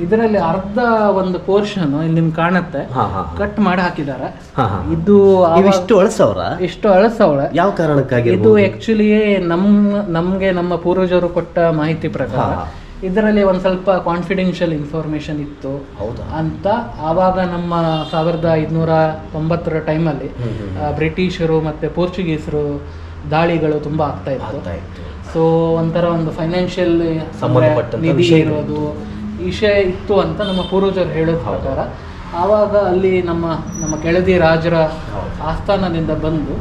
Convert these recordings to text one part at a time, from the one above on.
ಇದರಲ್ಲಿ ಅರ್ಧ ಒಂದು ಪೋರ್ಷನ್ ಇಲ್ಲಿ ನಿಮ್ಗೆ ಕಾಣುತ್ತೆ. ಹಾ ಹಾ ಕಟ್ ಮಾಡಿ ಹಾಕಿದ್ದಾರೆ. ಇದು ಇಷ್ಟು ಅಳಸವ್ರ? ಇಷ್ಟು ಅಳಸವಳೆ ಯಾವ ಕಾರಣಕ್ಕಾಗಿ ಇದು ಆಕ್ಚುಲಿ ನಮ್ ನಮ್ಗೆ ನಮ್ಮ ಪೂರ್ವಜರು ಕೊಟ್ಟ ಮಾಹಿತಿ ಪ್ರಕಾರ ಇದರಲ್ಲಿ ಒಂದು ಸ್ವಲ್ಪ ಕಾನ್ಫಿಡೆನ್ಷಿಯಲ್ ಇನ್ಫಾರ್ಮೇಶನ್ ಇತ್ತು ಹೌದಾ? ಅಂತ ಆವಾಗ ನಮ್ಮ ಸಾವಿರದ ಐದುನೂರ ತೊಂಬತ್ತರ ಟೈಮಲ್ಲಿ. ಬ್ರಿಟಿಷರು ಮತ್ತೆ ಪೋರ್ಚುಗೀಸರು ದಾಳಿಗಳು ತುಂಬಾ ಆಗ್ತಾ ಇತ್ತು. ಸೊ ಒಂಥರ ಒಂದು ಫೈನಾನ್ಷಿಯಲ್ ನಿಧಿ ವಿಷಯ ಇರೋದು ವಿಷಯ ಇತ್ತು ಅಂತ ನಮ್ಮ ಪೂರ್ವಜರು ಹೇಳೋ ಪ್ರಕಾರ. ಆವಾಗ ಅಲ್ಲಿ ನಮ್ಮ ನಮ್ಮ ಕೆಳದಿ ರಾಜರ ಆಸ್ಥಾನದಿಂದ ಬಂದು.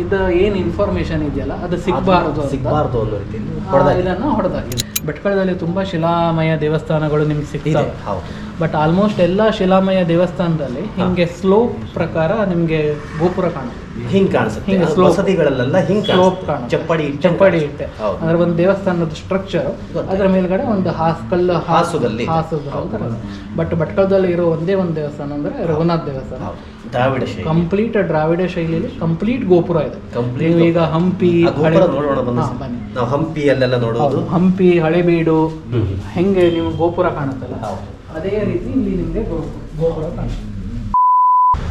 ಇದು ಏನು ಇನ್ಫಾರ್ಮೇಶನ್ ಇದೆಯಲ್ಲ ಅದು ಸಿಗಬಾರದು ಸಿಗ್ಬಾರ್ದು ಅನ್ನೋ ರೀತಿಯಲ್ಲಿ ಆ, ಹೊಡೆದಾಗಿದೆ. ಭಟ್ಕಳದಲ್ಲಿ ತುಂಬಾ ಶಿಲಾಮಯ ದೇವಸ್ಥಾನಗಳು ನಿಮ್ಗೆ ಸಿಗ್ತವೆ. ಹೌದು. ಬಟ್ ಆಲ್ಮೋಸ್ಟ್ ಎಲ್ಲ ಶಿಲಾಮಯ ದೇವಸ್ಥಾನದಲ್ಲಿ ಹಿಂಗೆ ಸ್ಲೋಪ್ ಪ್ರಕಾರ ನಿಮಗೆ ಗೋಪುರ ಕಾಣುತ್ತೆ. ಹಿಂಗ್ ಕಾಣಿಸುತ್ತೆ. ವಸತಿಗಳಲ್ಲೆಲ್ಲ ಹಿಂಗ್ ಸ್ಲೋಪ್ ಚಪ್ಪಡಿ ಚಪ್ಪಡಿ. ಇಟ್ಟೆ. ಅಂದ್ರೆ ಒಂದು ದೇವಸ್ಥಾನದ ಸ್ಟ್ರಕ್ಚರ್. ಅದರ ಮೇಲ್ಗಡೆ ಒಂದು ಹಾಸ್ ಹಾಸುದಲ್ಲಿ. ಬಟ್ ಭಟ್ಕಳದಲ್ಲಿ ಇರೋ ಒಂದೇ ಒಂದು ದೇವಸ್ಥಾನ ಅಂದ್ರೆ ರಘುನಾಥ್ ದೇವಸ್ಥಾನ. ದ್ರಾವಿಡ ಶೈಲಿ. ಕಂಪ್ಲೀಟ್ ದ್ರಾವಿಡ ಶೈಲಿಯಲ್ಲಿ ಕಂಪ್ಲೀಟ್ ಗೋಪುರ ಇದೆ. ಕಂಪ್ಲೀಟ್ ಈಗ ಹಂಪಿ ನಾವು ಹಂಪಿ ಅಲ್ಲೆಲ್ಲ ನೋಡೋದು ಹಂಪಿ ಹಳೆಬೀಡು. ಹೆಂಗೆ ನೀವು ಗೋಪುರ ಕಾಣುತ್ತಲ್ಲ. ಅದೇ ರೀತಿ ಇಲ್ಲಿ ನಿಮಗೆ ಗೋಪುರ ಕಾಣುತ್ತೆ.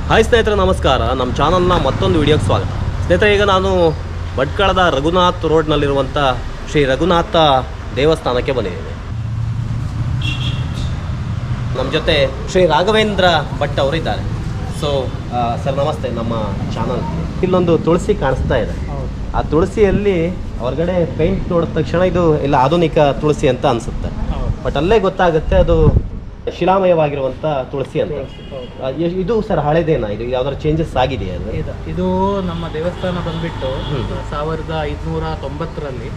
ಹಾಯ್ ಸ್ನೇಹಿತರೆ ನಮಸ್ಕಾರ. ನಮ್ಮ ಚಾನಲ್ನ ಮತ್ತೊಂದು ವಿಡಿಯೋಗೆ ಸ್ವಾಗತ. ಸ್ನೇಹಿತರೆ ಈಗ ನಾನು ಭಟ್ಕಳದ ರಘುನಾಥ್ ರೋಡ್ನಲ್ಲಿರುವಂಥ ಶ್ರೀ ರಘುನಾಥ ದೇವಸ್ಥಾನಕ್ಕೆ ಬಂದಿದ್ದೇನೆ. ನಮ್ಮ ಜೊತೆ ಶ್ರೀ ರಾಘವೇಂದ್ರ ಭಟ್ ಅವರು ಇದ್ದಾರೆ. ಸೊ ಸರ್ ನಮಸ್ತೆ. ನಮ್ಮ ಚಾನಲ್. ಇಲ್ಲೊಂದು ತುಳಸಿ ಕಾಣಿಸ್ತಾ ಇದೆ. ಆ ತುಳಸಿಯಲ್ಲಿ ಹೊರಗಡೆ ಪೇಂಟ್ ನೋಡಿದ ತಕ್ಷಣ ಇದು ಇಲ್ಲ ಆಧುನಿಕ ತುಳಸಿ ಅಂತ ಅನಿಸುತ್ತೆ. ಬಟ್ ಅಲ್ಲೇ ಗೊತ್ತಾಗುತ್ತೆ ಅದು ಶಿಲಾಮಯವಾಗಿರುವಂಥ ತುಳಸಿ ಅಂತ. ಇದು ಸರ್ ಹಳೆದೇನಾ? ಇದು ಯಾವ್ದಾದ್ರು ಚೇಂಜಸ್ ಆಗಿದೆಯಾ ಅದು ಇದು. ಇದು ನಮ್ಮ ದೇವಸ್ಥಾನ ಬಂದ್ಬಿಟ್ಟು. ಸಾವಿರದ ಐದುನೂರ ತೊಂಬತ್ತರಲ್ಲಿ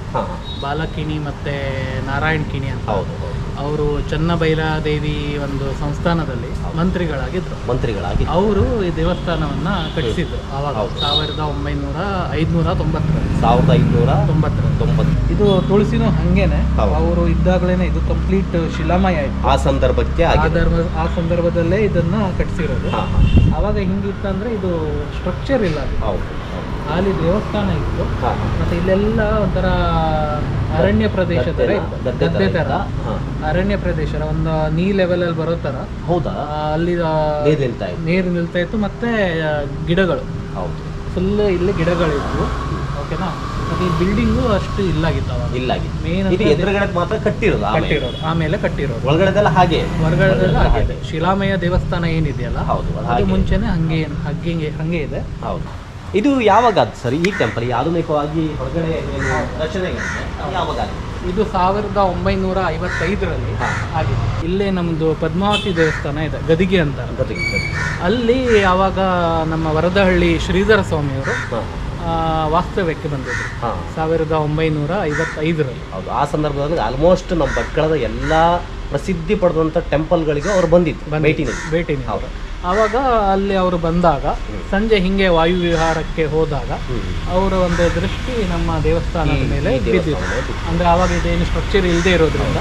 ಬಾಲಕಿಣಿ ಮತ್ತೆ ನಾರಾಯಣ್ ಕಿಣಿ ಅಂತ. ಹೌದು. ಅವರು ಚನ್ನಬೈಲಾದೇವಿ ಒಂದು ಸಂಸ್ಥಾನದಲ್ಲಿ ಮಂತ್ರಿಗಳಾಗಿದ್ರು. ಮಂತ್ರಿಗಳಾಗಿ ಅವರು ಈ ದೇವಸ್ಥಾನವನ್ನ ಕಟ್ಟಿಸಿದ್ರು. ಆವಾಗ. ಸಾವಿರದ ಒಂಬೈನೂರ ಐದ್ನೂರ ತೊಂಬತ್ತರಲ್ಲಿ ಸಾವಿರದ ಐದುನೂರ ತೊಂಬತ್ತರ. ತೊಂಬತ್ತು ಇದು ತುಳಸಿನೂ ಹಂಗೇನೆ. ಅವರು ಇದ್ದಾಗಲೇನೆ ಇದು ಕಂಪ್ಲೀಟ್ ಶಿಲಾಮಯ ಇತ್ತು ಆ ಸಂದರ್ಭಕ್ಕೆ ಆ ಧರ್ಮ ಆ ಸಂದರ್ಭದಲ್ಲೇ ಇದನ್ನ ಕಟ್ಟಿಸಿರೋದು. ಅವಾಗ ಆವಾಗ ಹಿಂಗಿತ್ತಂದ್ರೆ ಇದು ಸ್ಟ್ರಕ್ಚರ್ ಇಲ್ಲ ಹೌದು. ಅಲ್ಲಿ ದೇವಸ್ಥಾನ ಇತ್ತು. ಮತ್ತೆ ಇಲ್ಲೆಲ್ಲ ಒಂಥರ ಅರಣ್ಯ ಪ್ರದೇಶ ತರ ಗದ್ದೆ ತರ ಅರಣ್ಯ ಪ್ರದೇಶ ಒಂದು ನೀ ಲೆವೆಲ್ ಅಲ್ಲಿ ಬರೋ ತರ. ಹೌದಾ? ಅಲ್ಲಿ ನೀರು ನಿಲ್ತಾ ಇತ್ತು. ಮತ್ತೆ ಗಿಡಗಳು. ಹೌದು. ಫುಲ್ ಇಲ್ಲಿ ಗಿಡಗಳಿದ್ವು. ಓಕೆನಾ ಮತ್ತೆ ಈ ಬಿಲ್ಡಿಂಗು ಅಷ್ಟು ಇಲ್ಲಾಗಿತ್ತು ಅವಾಗ. ಇಲ್ಲಾಗಿದೆ ಮೇನ್ ಇದು ಎದುರುಗಡೆ ಮಾತ್ರ ಕಟ್ಟಿರೋದು. ಕಟ್ಟಿರೋದು. ಆಮೇಲೆ ಕಟ್ಟಿರೋದು. ಒಳಗಡೆದೆಲ್ಲ ಹಾಗೆ. ಹೊರಗಡೆದೆಲ್ಲ ಹಾಗೆ. ಶಿಲಾಮಯ ದೇವಸ್ಥಾನ ಏನಿದೆಯಲ್ಲ? ಹೌದು ಅದು ಮುಂಚೆನೆ ಹಂಗೆ ಹಂಗೆ ಹಂಗೆ ಇದೆ. ಹೌದು. ಇದು ಯಾವಾಗ ಅದು ಸರ್? ಈ ಟೆಂಪಲ್ ಆಧುನಿಕವಾಗಿ ಹೊರಗಡೆ ಯಾವಾಗ ಆಗಿದೆ? ಇದು? ಸಾವಿರದ ಒಂಬೈನೂರ ಐವತ್ತೈದರಲ್ಲಿ ಆಗಿದೆ. ಇಲ್ಲೇ ನಮ್ಮದು ಪದ್ಮಾವತಿ ದೇವಸ್ಥಾನ ಇದೆ ಗದಿಗೆ ಅಂತ. ಗೊತ್ತಿಗೆ. ಅಲ್ಲಿ ಆವಾಗ ನಮ್ಮ ವರದಹಳ್ಳಿ ಶ್ರೀಧರ ಸ್ವಾಮಿಯವರು ವಾಸ್ತವ್ಯಕ್ಕೆ ಬಂದಿದ್ರು. ಸಾವಿರದ ಒಂಬೈನೂರ ಐವತ್ತೈದರಲ್ಲಿ. ಹೌದು. ಆ ಸಂದರ್ಭದಲ್ಲಿ ಆಲ್ಮೋಸ್ಟ್ ನಮ್ಮ ಭಟ್ಕಳದ ಎಲ್ಲ ಪ್ರಸಿದ್ಧಿ ಪಡೆದಂಥ ಟೆಂಪಲ್ಗಳಿಗೆ ಅವ್ರು ಬಂದಿದ್ದು ಭೇಟಿ. ಭೇಟಿ ಹೌದು. ಆವಾಗ ಅಲ್ಲಿ ಅವರು ಬಂದಾಗ ಸಂಜೆ ಹಿಂಗೆ ವಾಯು ವಿಹಾರಕ್ಕೆ ಹೋದಾಗ ಅವರ ಒಂದು ದೃಷ್ಟಿ ನಮ್ಮ ದೇವಸ್ಥಾನದ ಮೇಲೆ ಬಿದ್ದಿತ್ತು. ಅಂದ್ರೆ ಆವಾಗ ಇದೇನು ಸ್ಟ್ರಕ್ಚರ್ ಇಲ್ಲದೆ ಇರೋದ್ರಿಂದ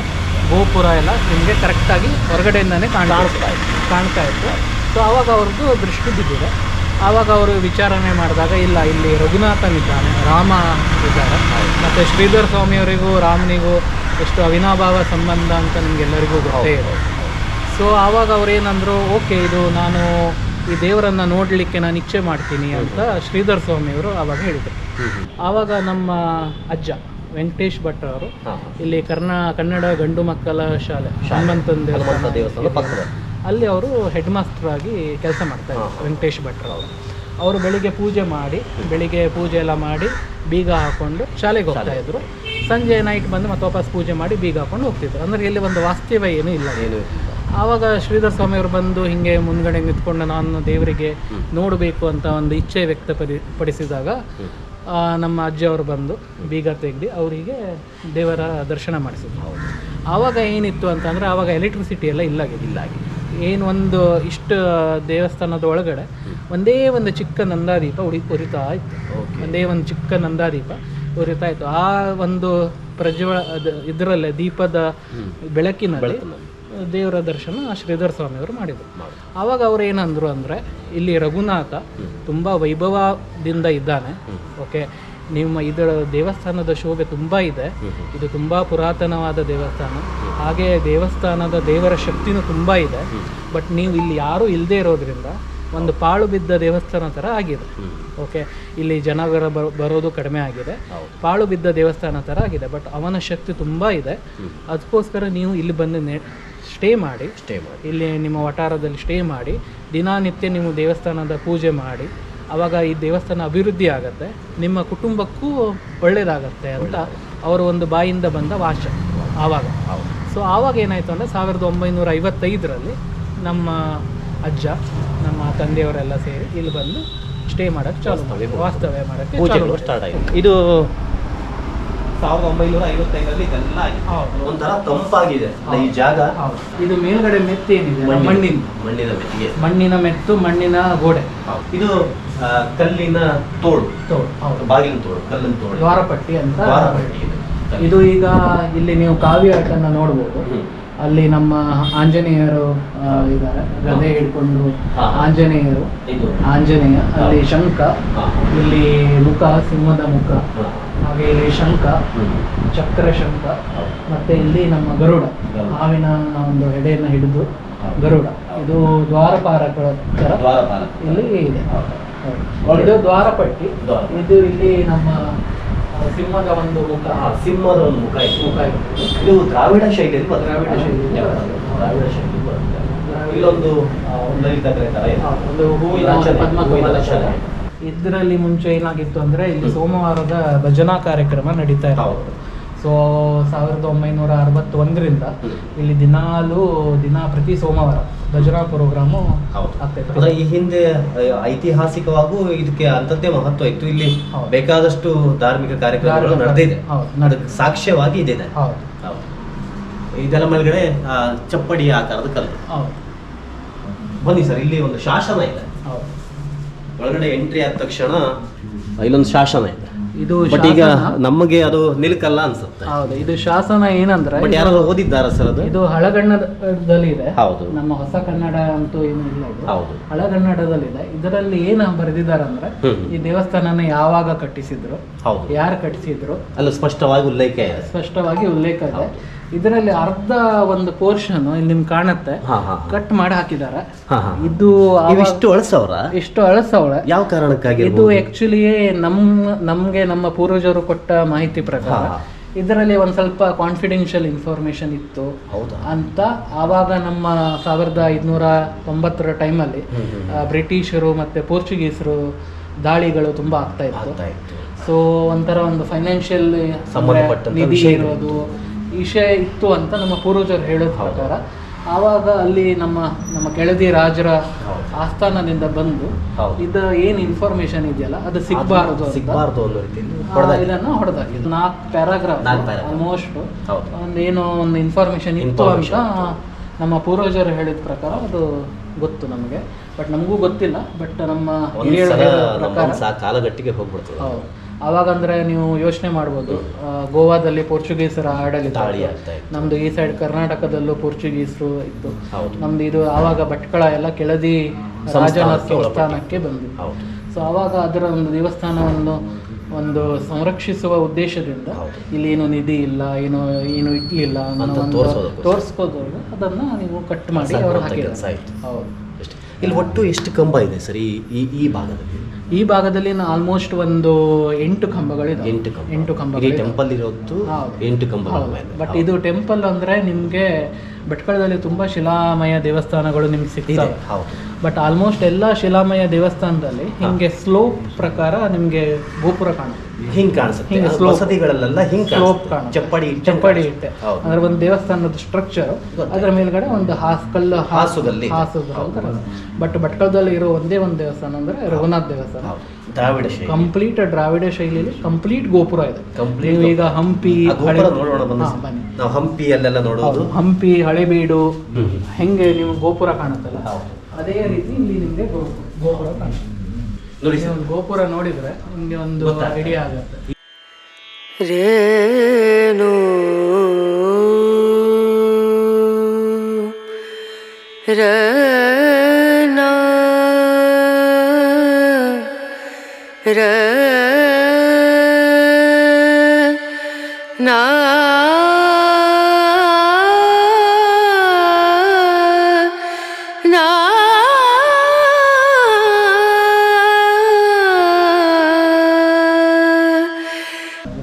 ಗೋಪುರ ಎಲ್ಲ ನಿಮಗೆ ಕರೆಕ್ಟಾಗಿ ಹೊರಗಡೆಯಿಂದನೇ ಕಾಣ್ತಾ ಕಾಣಿಸ್ತಾ ಇತ್ತು. ಕಾಣ್ತಾ ಇತ್ತು. ಸೊ ಆವಾಗ ಅವ್ರದ್ದು ದೃಷ್ಟಿ ಬಿದ್ದಿದೆ. ಆವಾಗ ಅವರು ವಿಚಾರಣೆ ಮಾಡಿದಾಗ ಇಲ್ಲ ಇಲ್ಲಿ ರಘುನಾಥನಿದ್ದಾನೆ ರಾಮ ಇದ್ದಾರೆ. ಮತ್ತೆ ಶ್ರೀಧರ್ ಸ್ವಾಮಿಯವರಿಗೂ ರಾಮನಿಗೂ ಎಷ್ಟು ಅವಿನಾಭಾವ ಸಂಬಂಧ ಅಂತ ನಿಮಗೆಲ್ಲರಿಗೂ ಗೊತ್ತೇ ಇದೆ. ಸೊ ಆವಾಗ ಅವ್ರೇನಂದ್ರು ಓಕೆ ಇದು ನಾನು ಈ ದೇವರನ್ನ ನೋಡಲಿಕ್ಕೆ ನಾನು ಇಚ್ಛೆ ಮಾಡ್ತೀನಿ ಅಂತ ಶ್ರೀಧರ್ ಸ್ವಾಮಿಯವರು ಆವಾಗ ಹೇಳಿದರು. ಆವಾಗ ನಮ್ಮ ಅಜ್ಜ ವೆಂಕಟೇಶ್ ಭಟ್ ಅವರು. ಇಲ್ಲಿ ಕರ್ನಾ ಕನ್ನಡ ಗಂಡು ಮಕ್ಕಳ ಶಾಲೆ ಹನುಮಂತನ ಹನುಮಂತ ದೇವಸ್ಥಾನ ಅಲ್ಲಿ ಅವರು ಹೆಡ್ ಮಾಸ್ಟರ್ ಆಗಿ ಕೆಲಸ ಮಾಡ್ತಾ ವೆಂಕಟೇಶ್ ಭಟ್ರು ಅವರು. ಅವರು ಬೆಳಿಗ್ಗೆ ಪೂಜೆ ಮಾಡಿ ಬೆಳಿಗ್ಗೆ ಪೂಜೆ ಎಲ್ಲ ಮಾಡಿ ಬೀಗ ಹಾಕೊಂಡು ಶಾಲೆಗೆ ಹೋಗ್ತಾ. ಇದ್ರು. ಸಂಜೆ ನೈಟ್ ಬಂದು ಮತ್ತೆ ವಾಪಸ್ ಪೂಜೆ ಮಾಡಿ ಬೀಗ ಹಾಕೊಂಡು ಹೋಗ್ತಿದ್ರು. ಅಂದ್ರೆ ಇಲ್ಲಿ ಒಂದು ವಾಸ್ತವ್ಯ ಏನೂ ಇಲ್ಲ. ಆವಾಗ ಶ್ರೀಧರ್ ಸ್ವಾಮಿಯವರು ಬಂದು ಹಿಂಗೆ ಮುಂದ್ಗಡೆ ನಿಂತ್ಕೊಂಡು ನಾನು ದೇವರಿಗೆ ನೋಡಬೇಕು ಅಂತ ಒಂದು ಇಚ್ಛೆ ವ್ಯಕ್ತಪಡಿ ಪಡಿಸಿದಾಗ ಆ, ನಮ್ಮ ಅಜ್ಜಿಯವರು ಬಂದು ಬೀಗ ತೆಗ್ದು ಅವರಿಗೆ ದೇವರ ದರ್ಶನ ಮಾಡಿಸಿದ್ರು. ಆವಾಗ ಏನಿತ್ತು ಅಂತಂದ್ರೆ ಆವಾಗ ಎಲೆಕ್ಟ್ರಿಸಿಟಿ ಎಲ್ಲ ಇಲ್ಲ ಇಲ್ಲ ಏನು ಒಂದು ಇಷ್ಟು ದೇವಸ್ಥಾನದ ಒಳಗಡೆ ಒಂದೇ ಒಂದು ಚಿಕ್ಕ ನಂದಾದೀಪ ಉಡಿ ಉರಿತಾ ಇತ್ತು. ಒಂದೇ ಒಂದು ಚಿಕ್ಕ ನಂದಾದೀಪ ಉರಿತಾ ಇತ್ತು. ಆ ಒಂದು ಪ್ರಜ್ವಲ ಅದ್- ಇದರಲ್ಲೇ ದೀಪದ ಬೆಳಕಿನ ಬೆಳಕಿನಲ್ಲಿ ಬೆಳಕಿನಲ್ಲಿ. ದೇವರ ದರ್ಶನ ಶ್ರೀಧರ ಸ್ವಾಮಿಯವರು ಮಾಡಿದರು. ಮಾಡಿ ಆವಾಗ ಅವ್ರು ಏನಂದರು ಅಂದರೆ ಇಲ್ಲಿ ರಘುನಾಥ ತುಂಬ ವೈಭವದಿಂದ ಇದ್ದಾನೆ. ಓಕೆ ನಿಮ್ಮ ಇದರ ದೇವಸ್ಥಾನದ ಶೋಭೆ ತುಂಬ ಇದೆ. ಇದು ತುಂಬ ಪುರಾತನವಾದ ದೇವಸ್ಥಾನ. ಹಾಗೆ ದೇವಸ್ಥಾನದ ದೇವರ ಶಕ್ತಿನೂ ತುಂಬ ಇದೆ. ಬಟ್ ನೀವು ಇಲ್ಲಿ ಯಾರೂ ಇಲ್ಲದೆ ಇರೋದ್ರಿಂದ ಒಂದು ಪಾಳು ಬಿದ್ದ ದೇವಸ್ಥಾನ ಥರ ಆಗಿದೆ. ಓಕೆ ಇಲ್ಲಿ ಜನಗರ ಬರೋ- ಬರೋದು ಕಡಿಮೆ ಆಗಿದೆ. ಪಾಳು ಬಿದ್ದ ದೇವಸ್ಥಾನ ಥರ ಆಗಿದೆ. ಬಟ್ ಅವನ ಶಕ್ತಿ ತುಂಬ ಇದೆ. ಅದಕ್ಕೋಸ್ಕರ ನೀವು ಇಲ್ಲಿ ಬಂದು ನೆ ಸ್ಟೇ ಮಾಡಿ ಸ್ಟೇ ಮಾಡಿ. ಇಲ್ಲಿ ನಿಮ್ಮ ವಠಾರದಲ್ಲಿ ಸ್ಟೇ ಮಾಡಿ ದಿನನಿತ್ಯ ನೀವು ದೇವಸ್ಥಾನದ ಪೂಜೆ ಮಾಡಿ ಆವಾಗ ಈ ದೇವಸ್ಥಾನ ಅಭಿವೃದ್ಧಿ ಆಗುತ್ತೆ ನಿಮ್ಮ ಕುಟುಂಬಕ್ಕೂ ಒಳ್ಳೆಯದಾಗತ್ತೆ ಅಂತ ಅವರು ಒಂದು ಬಾಯಿಂದ ಬಂದ ವಾಚ ಆವಾಗ. ಸೊ ಆವಾಗ ಏನಾಯಿತು ಅಂದರೆ ಸಾವಿರದ ಒಂಬೈನೂರ ಐವತ್ತೈದರಲ್ಲಿ ನಮ್ಮ ಅಜ್ಜ ನಮ್ಮ ತಂದೆಯವರೆಲ್ಲ ಸೇರಿ ಇಲ್ಲಿ ಬಂದು ಸ್ಟೇ ಮಾಡೋಕ್ಕೆ ಚಾಲು ಮಾಡಿ ವಾಸ್ತವ್ಯ ಮಾಡೋಕ್ಕೆ ಇದು ಸಾವಿರದ ಒಂಬೈನೂರ ಐವತ್ತೈದರಲ್ಲಿ ಇದೆಲ್ಲ ಒಂಥರ ತಂಪಾಗಿದೆ. ಈ ಜಾಗ ಇದು ಮೇಲ್ಗಡೆ ಮೆತ್ತ ಏನಿದೆ ಮಣ್ಣಿನ ಮಣ್ಣಿನ. ಮೆತ್ತಿಗೆ. ಮಣ್ಣಿನ ಮೆತ್ತು ಮಣ್ಣಿನ ಗೋಡೆ. ಇದು ಕಲ್ಲಿನ ತೋಳು ತೋಳು ಬಾಗಿಲಿನ ತೋಳು ಕಲ್ಲಿನ ತೋಳು ದ್ವಾರಪಟ್ಟಿ ಅಂತ ದ್ವಾರಪಟ್ಟಿ ಇದು. ಈಗ ಇಲ್ಲಿ ನೀವು ಕಾವ್ಯ ಆಟನ್ನ ನೋಡ್ಬೋದು. ಅಲ್ಲಿ ನಮ್ಮ ಆಂಜನೇಯರು ಇದ್ದಾರೆ. ಗದೆ ಹಿಡ್ಕೊಂಡು ಆಂಜನೇಯರು. ಆಂಜನೇಯ ಅಲ್ಲಿ ಶಂಖ ಇಲ್ಲಿ ಮುಖ ಸಿಂಹದ ಮುಖ. ಹಾಗೆ ಇಲ್ಲಿ ಶಂಖ ಚಕ್ರ ಶಂಖ ಮತ್ತೆ ಇಲ್ಲಿ ನಮ್ಮ ಗರುಡ. ಹಾವಿನ ಒಂದು ಹೆಡೆಯನ್ನು ಹಿಡಿದು ಗರುಡ. ಇದು ದ್ವಾರಪಾಲ ಇಲ್ಲಿ ಇದೆ. ಇದು ದ್ವಾರಪಟ್ಟಿ. ದ್ವಾರ. ಇದು ಇಲ್ಲಿ ನಮ್ಮ ಸಿಂಹದ ಒಂದು ಮುಖ. ಸಿಂಹದ ಒಂದು ಮುಖ ಇದೆ. ಮುಖ ಇದೆ. ಇದು ದ್ರಾವಿಡ ಶೈಲಿ. ದ್ರಾವಿಡ ಶೈಲಿ. ದ್ರಾವಿಡ ಶೈಲಿ ಇಲ್ಲೊಂದು ಒಂದು ಲಲಿತ ಒಂದು ಹೂವಿನ ಪದ್ಮ. ಇದರಲ್ಲಿ ಮುಂಚೆ ಏನಾಗಿತ್ತು ಅಂದ್ರೆ ಇಲ್ಲಿ ಸೋಮವಾರದ ಭಜನಾ ಕಾರ್ಯಕ್ರಮ ನಡೀತಾ ಇತ್ತು. ಸೊ ಸಾವಿರದ ಒಂಬೈನೂರ ಅರವತ್ತೊಂದರಿಂದ ಇಲ್ಲಿ ದಿನಾಲು ದಿನ ಪ್ರತಿ ಸೋಮವಾರ ಭಜನಾ ಪ್ರೋಗ್ರಾಮು. ಆಗ್ತಾ ಈ ಹಿಂದೆ ಐತಿಹಾಸಿಕವಾಗೂ ಇದಕ್ಕೆ ಅಂತದ್ದೇ ಮಹತ್ವ ಇತ್ತು. ಇಲ್ಲಿ ಬೇಕಾದಷ್ಟು ಧಾರ್ಮಿಕ ಕಾರ್ಯಕ್ರಮಗಳು ನಡೆದಿದೆ. ಸಾಕ್ಷ್ಯವಾಗಿ ಇದೆ. ಇದೆಲ್ಲ ಮೇಲ್ಗಡೆ ಚಪ್ಪಡಿ ಆಕಾರದ ಕಲ್ಲು. ಹೌದು. ಬನ್ನಿ ಸರ್ ಇಲ್ಲಿ ಒಂದು ಶಾಸನ ಇದೆ. ಹೌದು. ಒಳಗಡೆ ಎಂಟ್ರಿ ಆದ ತಕ್ಷಣ ಇಲ್ಲೊಂದು ಶಾಸನ ಇದೆ. ಇದು ಬಟ್ ಈಗ ಶಾಸನ- ನಮಗೆ ಅದು ನಿಲ್ಕಲ್ಲ ಅನ್ಸುತ್ತೆ. ಹೌದು ಇದು ಶಾಸನ ಏನಂದ್ರೆ ಬಟ್ ಯಾರು ಓದಿದ್ದಾರ ಸರ್ ಅದು? ಇದು ಹಳಗನ್ನಡದಲ್ಲಿ ಇದೆ. ಹೌದು. ನಮ್ಮ ಹೊಸ ಕನ್ನಡ ಅಂತೂ ಏನು ಇಲ್ಲ ಇದು. ಹೌದು. ಹಳಗನ್ನಡದಲ್ಲಿದೆ ಇದರಲ್ಲಿ ಏನು ಬರೆದಿದ್ದಾರೆ ಅಂದ್ರೆ ಹ್ಮ್. ಈ ದೇವಸ್ಥಾನನ ಯಾವಾಗ ಕಟ್ಟಿಸಿದ್ರು? ಹೌದು. ಯಾರು ಕಟ್ಟಿಸಿದ್ರು? ಅಲ್ಲ ಸ್ಪಷ್ಟವಾಗಿ ಉಲ್ಲೇಖ ಇದೆ. ಸ್ಪಷ್ಟವಾಗಿ ಉಲ್ಲೇಖ ಇದೆ. ಇದರಲ್ಲಿ ಅರ್ಧ ಒಂದು ಪೋರ್ಷನ್ ಇಲ್ಲಿ ನಿಮ್ಗೆ ಕಾಣುತ್ತೆ. ಕಟ್ ಮಾಡಿ ಹಾಕಿದ್ದಾರೆ. ಇದು ಇಷ್ಟು ಇವಿಷ್ಟು ಅಳಸವ್ರ? ಇಷ್ಟು ಅಳಸವಳ. ಯಾವ ಕಾರಣಕ್ಕಾಗಿ ಇದು ಆಕ್ಚುಲಿ ನಮ್ ನಮ್ಗೆ ನಮ್ಮ ಪೂರ್ವಜರು ಕೊಟ್ಟ ಮಾಹಿತಿ ಪ್ರಕಾರ ಇದರಲ್ಲಿ ಒಂದ್ ಸ್ವಲ್ಪ ಕಾನ್ಫಿಡೆನ್ಷಿಯಲ್ ಇನ್ಫಾರ್ಮೇಶನ್ ಇತ್ತು ಹೌದಾ? ಅಂತ ಆವಾಗ ನಮ್ಮ ಸಾವಿರದ ಐದುನೂರ ತೊಂಬತ್ತರ ಟೈಮಲ್ಲಿ. ಬ್ರಿಟಿಷರು ಮತ್ತೆ ಪೋರ್ಚುಗೀಸರು ದಾಳಿಗಳು ತುಂಬಾ ಆಗ್ತಾ ಇತ್ತು. ಆಗ್ತಾ ಇತ್ತು. ಸೊ ಒಂಥರ ಒಂದು ಫೈನಾನ್ಷಿಯಲ್ ಸಂಬಂಧಪಟ್ಟ ನಿಧಿ ಇರೋದು ವಿಷಯ ಇತ್ತು ಅಂತ ನಮ್ಮ ಪೂರ್ವಜರು ಹೇಳೋ. ಪ್ರಕಾರ. ಆವಾಗ ಅಲ್ಲಿ ನಮ್ಮ ನಮ್ಮ ಕೆಳದಿ ರಾಜರ ಆಸ್ಥಾನದಿಂದ ಬಂದು. ಇದು ಏನು ಇನ್ಫಾರ್ಮೇಶನ್ ಇದೆಯಲ್ಲ ಅದು ಸಿಗಬಾರದು ಸಿಗಬಾರದು ಅನ್ನೋ. ಇದನ್ನ ನಾಲ್ಕು ಪ್ಯಾರಾಗ್ರಾಫ್ ನಾಲ್ಕು paragraph. ಆಲ್ಮೋಸ್ಟ್ ಒಂದು ಏನೋ ಒಂದು ಇನ್ಫಾರ್ಮೇಶನ್ ಇತ್ತು ಅಂತ ನಮ್ಮ ಪೂರ್ವಜರು ಹೇಳಿದ ಪ್ರಕಾರ ಅದು ಗೊತ್ತು ನಮಗೆ. ಬಟ್ ನಮಗೂ ಗೊತ್ತಿಲ್ಲ ಬಟ್ ನಮ್ಮ ಕಾಲಗಟ್ಟಿಗೆ ಹೋಗ್ಬಿಡ್ತದೆ. ಅಂದ್ರೆ ನೀವು ಯೋಚನೆ ಮಾಡ್ಬೋದು ಗೋವಾದಲ್ಲಿ ಪೋರ್ಚುಗೀಸರ ಆಡಳಿತ ನಮ್ದು ಈ ಸೈಡ್ ಕರ್ನಾಟಕದಲ್ಲೂ ಪೋರ್ಚುಗೀಸರು ಇತ್ತು. ನಮ್ದು ಇದು ಆವಾಗ ಭಟ್ಕಳ ಎಲ್ಲ ಕೆಳದಿ ರಾಜನ ಸಂಸ್ಥಾನಕ್ಕೆ ಬಂದಿತ್ತು. ಸೊ ಅವಾಗ ಅದರ ಒಂದು ದೇವಸ್ಥಾನವನ್ನು ಒಂದು ಸಂರಕ್ಷಿಸುವ ಉದ್ದೇಶದಿಂದ ಇಲ್ಲಿ ಏನು ನಿಧಿ ಇಲ್ಲ ಏನು ಏನು ಇಡ್ಲಿಲ್ಲ. ತೋರಿಸ್ಕೋದವ್ರು ಅದನ್ನ ನೀವು ಕಟ್ ಮಾಡಿ ಅವರು ಹಾಕಿದ್ದಾರೆ ಹೌದು. ಇಲ್ಲಿ ಒಟ್ಟು ಎಷ್ಟು ಕಂಬ ಇದೆ ಸರ್ ಈ- ಈ ಭಾಗದಲ್ಲಿ? ಈ ಭಾಗದಲ್ಲಿ ಆಲ್ಮೋಸ್ಟ್ ಒಂದು ಎಂಟು ಕಂಬಗಳಿದೆ ಎಂಟು ಕಂಬ. ಎಂಟು ಕಂಬಗಳು ಕಂಬಗಳಿದೆ ಟೆಂಪಲ್ ಇರೋದು ಎಂಟು ಕಂಬ ಬಟ್ ಇದು ಟೆಂಪಲ್ ಅಂದ್ರೆ ನಿಮ್ಗೆ ಭಟ್ಕಳದಲ್ಲಿ ತುಂಬಾ ಶಿಲಾಮಯ ದೇವಸ್ಥಾನಗಳು ನಿಮ್ಗೆ ಸಿಗ್ತವೆ. ಬಟ್ ಆಲ್ಮೋಸ್ಟ್ ಎಲ್ಲ ಶಿಲಾಮಯ ದೇವಸ್ಥಾನದಲ್ಲಿ ಹಿಂಗೆ ಸ್ಲೋಪ್ ಪ್ರಕಾರ ನಿಮ್ಗೆ ಗೋಪುರ ಕಾಣುತ್ತೆ. ಹಿಂಗ್ ಕಾಣಿಸುತ್ತೆ. ಹಿಂಗೆ slope. ಹಿಂಗ್ ಸ್ಲೋಪ್ ಕಾಣುತ್ತೆ. ಚಪ್ಪಡಿ ಚಪ್ಪಡಿ. ಇಟ್ಟೆ. ಅಂದ್ರೆ ಒಂದು ದೇವಸ್ಥಾನದ ಸ್ಟ್ರಕ್ಚರ್. ಅದರ ಮೇಲ್ಗಡೆ ಒಂದು ಹಾಸ್ ಕಲ್ಲು ಹಾಸುಗಲ್ಲಿ ಇದೆ. ಹಾಸುಗಲ್ ಬಟ್ ಭಟ್ಕಳದಲ್ಲಿ ಇರೋ ಒಂದೇ ಒಂದು ದೇವಸ್ಥಾನ ಅಂದ್ರೆ ರಘುನಾಥ್ ದೇವಸ್ಥಾನ. ದ್ರಾವಿಡ ಶೈಲಿ. ಕಂಪ್ಲೀಟ್ ದ್ರಾವಿಡ ಶೈಲಿಯಲ್ಲಿ ಕಂಪ್ಲೀಟ್ ಗೋಪುರ ಇದೆ. ಕಂಪ್ಲೀಟ್ ಈಗ ಹಂಪಿ ನಾವು ಹಂಪಿ ಅಲ್ಲೆಲ್ಲ ನೋಡೋದು. ಹಂಪಿ ಹಳೆಬೀಡು. ಹೆಂಗೆ ನೀವು ಗೋಪುರ ಕಾಣುತ್ತಲ್ಲ ಅದೇ ರೀತಿ ಇಲ್ಲಿ ನಿಮಗೆ ಗೋಪುರ ಕಾಣುತ್ತೆ. ನೋಡಿ ಒಂದು ಗೋಪುರ ನೋಡಿದ್ರೆ ನಿಮಗೆ ಒಂದು ರೆಡಿ ಐಡಿಯಾ ಆಗುತ್ತೆ. ರೇಣು ರನ ರ ನಾ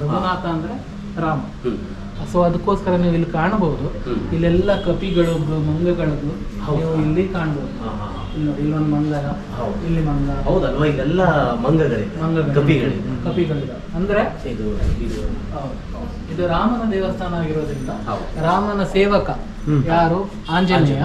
ರಘುನಾಥ ಅಂದ್ರೆ ರಾಮ. ಸೊ ಅದಕ್ಕೋಸ್ಕರ ನೀವು ಇಲ್ಲಿ ಕಾಣಬಹುದು. ಇಲ್ಲೆಲ್ಲ ಕಪಿಗಳು ಮಂಗಗಳದ್ದು ನೀವು ಇಲ್ಲಿ ಕಾಣಬಹುದು. ಇಲ್ಲೊಂದು ಮಂಗ ಹೌದು. ಇಲ್ಲಿ ಮಂಗ ಹೌದಲ್ವಾ? ಇದೆಲ್ಲ ಮಂಗಗಳಿ ಮಂಗ ಕಪಿಗಳಿದೆ ಅಂದ್ರೆ? ಇದು ಇದು. ರಾಮನ ದೇವಸ್ಥಾನ ಆಗಿರೋದ್ರಿಂದ ರಾಮನ ಸೇವಕ ಯಾರು? ಆಂಜನೇಯ.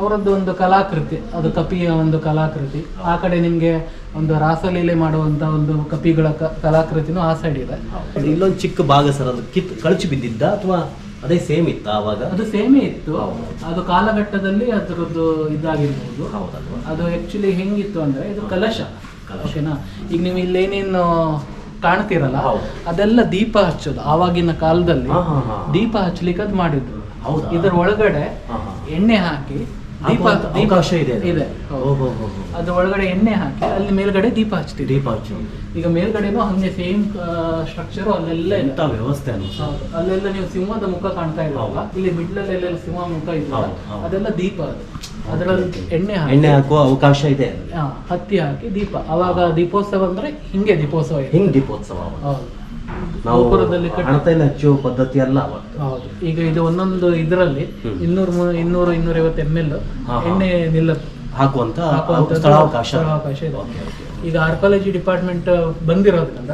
ಅವರದ್ದು ಒಂದು ಕಲಾಕೃತಿ ಅದು ಕಪಿಯ ಒಂದು ಕಲಾಕೃತಿ. ಆ ಕಡೆ ನಿಮ್ಗೆ ಒಂದು ರಾಸಲೀಲೆ ಮಾಡುವಂತ ಒಂದು ಕಪಿಗಳ ಕಲಾಕೃತಿನೂ ಆ ಸೈಡ್ ಇದೆ. ಇದು ಇಲ್ಲೊಂದು ಚಿಕ್ಕ ಭಾಗ ಸರ್ ಅದು ಕಿತ್ ಕಳಚಿ ಬಿದ್ದಿದ್ದ ಅಥವಾ ಅದೇ ಸೇಮ್ ಇತ್ತು ಆವಾಗ. ಅದು ಸೇಮೇ ಇತ್ತು. ಅದು ಕಾಲಘಟ್ಟದಲ್ಲಿ ಅದರದ್ದು ಇದಾಗಿರ್ಬೋದು. ಹೌದಲ್ವಾ? ಅದು ಆಕ್ಚುಲಿ ಹೆಂಗಿತ್ತು ಅಂದ್ರೆ ಇದು ಕಲಶ. ಕಲಶನಾ ಓಕೆನಾ ಈಗ ನೀವು ಇಲ್ಲೇನೇನು ಕಾಣ್ತಿರಲ್ಲ ಹೌದು. ಅದೆಲ್ಲ ದೀಪ ಹಚ್ಚೋದು. ಆವಾಗಿನ ಕಾಲದಲ್ಲಿ. ದೀಪ ಹಚ್ಚಲಿಕ್ಕೆ ಅದು ಮಾಡಿದ್ರು. ಇದ್ರ ಇದರ ಒಳಗಡೆ. ಎಣ್ಣೆ ಹಾಕಿ ದೀಪ ದೀಪ ಇದೆ ಇದೆ. ಅದ್ರ ಒಳಗಡೆ ಎಣ್ಣೆ ಹಾಕಿ ಅಲ್ಲಿ ಮೇಲ್ಗಡೆ ದೀಪ ಹಚ್ತೀವಿ ದೀಪ ಹಚ್ಚು ಈಗ ಮೇಲ್ಗಡೆನೂ ಹಂಗೆ ಸೇಮ್ ಸ್ಟ್ರಕ್ಚರ್ ಅಲ್ಲೆಲ್ಲ ಇದೆ ಎಂತ ವ್ಯವಸ್ಥೆ ಹೌದು. ಅಲ್ಲೆಲ್ಲ ನೀವು ಸಿಂಹದ ಮುಖ ಕಾಣ್ತಾ ಇಲ್ಲ ಇಲ್ಲಿ ಮಿಡ್ಲ್ ಇಲ್ಲಿ ಮಿಡ್ಲಲ್ಲೆಲ್ಲ ಸಿಂಹ ಮುಖ ಇಲ್ಲ ಹೌದು, ಹೌದು. ಅದೆಲ್ಲ ದೀಪ ಅದು. ಅದರಲ್ಲಿ ಎಣ್ಣೆ ಹಾಕಿ. ಎಣ್ಣೆ ಹಾಕುವ ಅವಕಾಶ ಇದೆ. ಹಾ, ಹತ್ತಿ ಹಾಕಿ ದೀಪ. ಅವಾಗ ದೀಪೋತ್ಸವ ಅಂದ್ರೆ ಹಿಂಗೆ ದೀಪೋತ್ಸವ ಇದೆ ಹಿಂಗ್ ದೀಪೋತ್ಸವ ಅವಾಗ. ಹೌದು. ನಾವು ಗೋಪುರದಲ್ಲಿ ಕಟ್ಟಿ ಹಚ್ಚುವ ಪದ್ಧತಿ ಅಲ್ಲ ಅವತ್ತು. ಹೌದು. ಈಗ ಇದು ಒಂದೊಂದು ಇದರಲ್ಲಿ ಹ್ಮ್. ಇನ್ನೂರು ಮು- ಇನ್ನೂರು ಇನ್ನೂರೈವತ್ತು ಎಂ ಎಲ್ ಹಾ, ಹಾ. ಎಣ್ಣೆ ನಿಲ್ಲ ಹಾಕುವಂತ ಹಾಕುವಂಥದ್ದು ಸ್ಥಳಾವಕಾಶ. ಸ್ಥಳಾವಕಾಶ ಇದೆ. ಈಗ ಆರ್ಕಾಲಜಿ ಡಿಪಾರ್ಟ್ಮೆಂಟ್ ಬಂದಿರೋದ್ರಿಂದ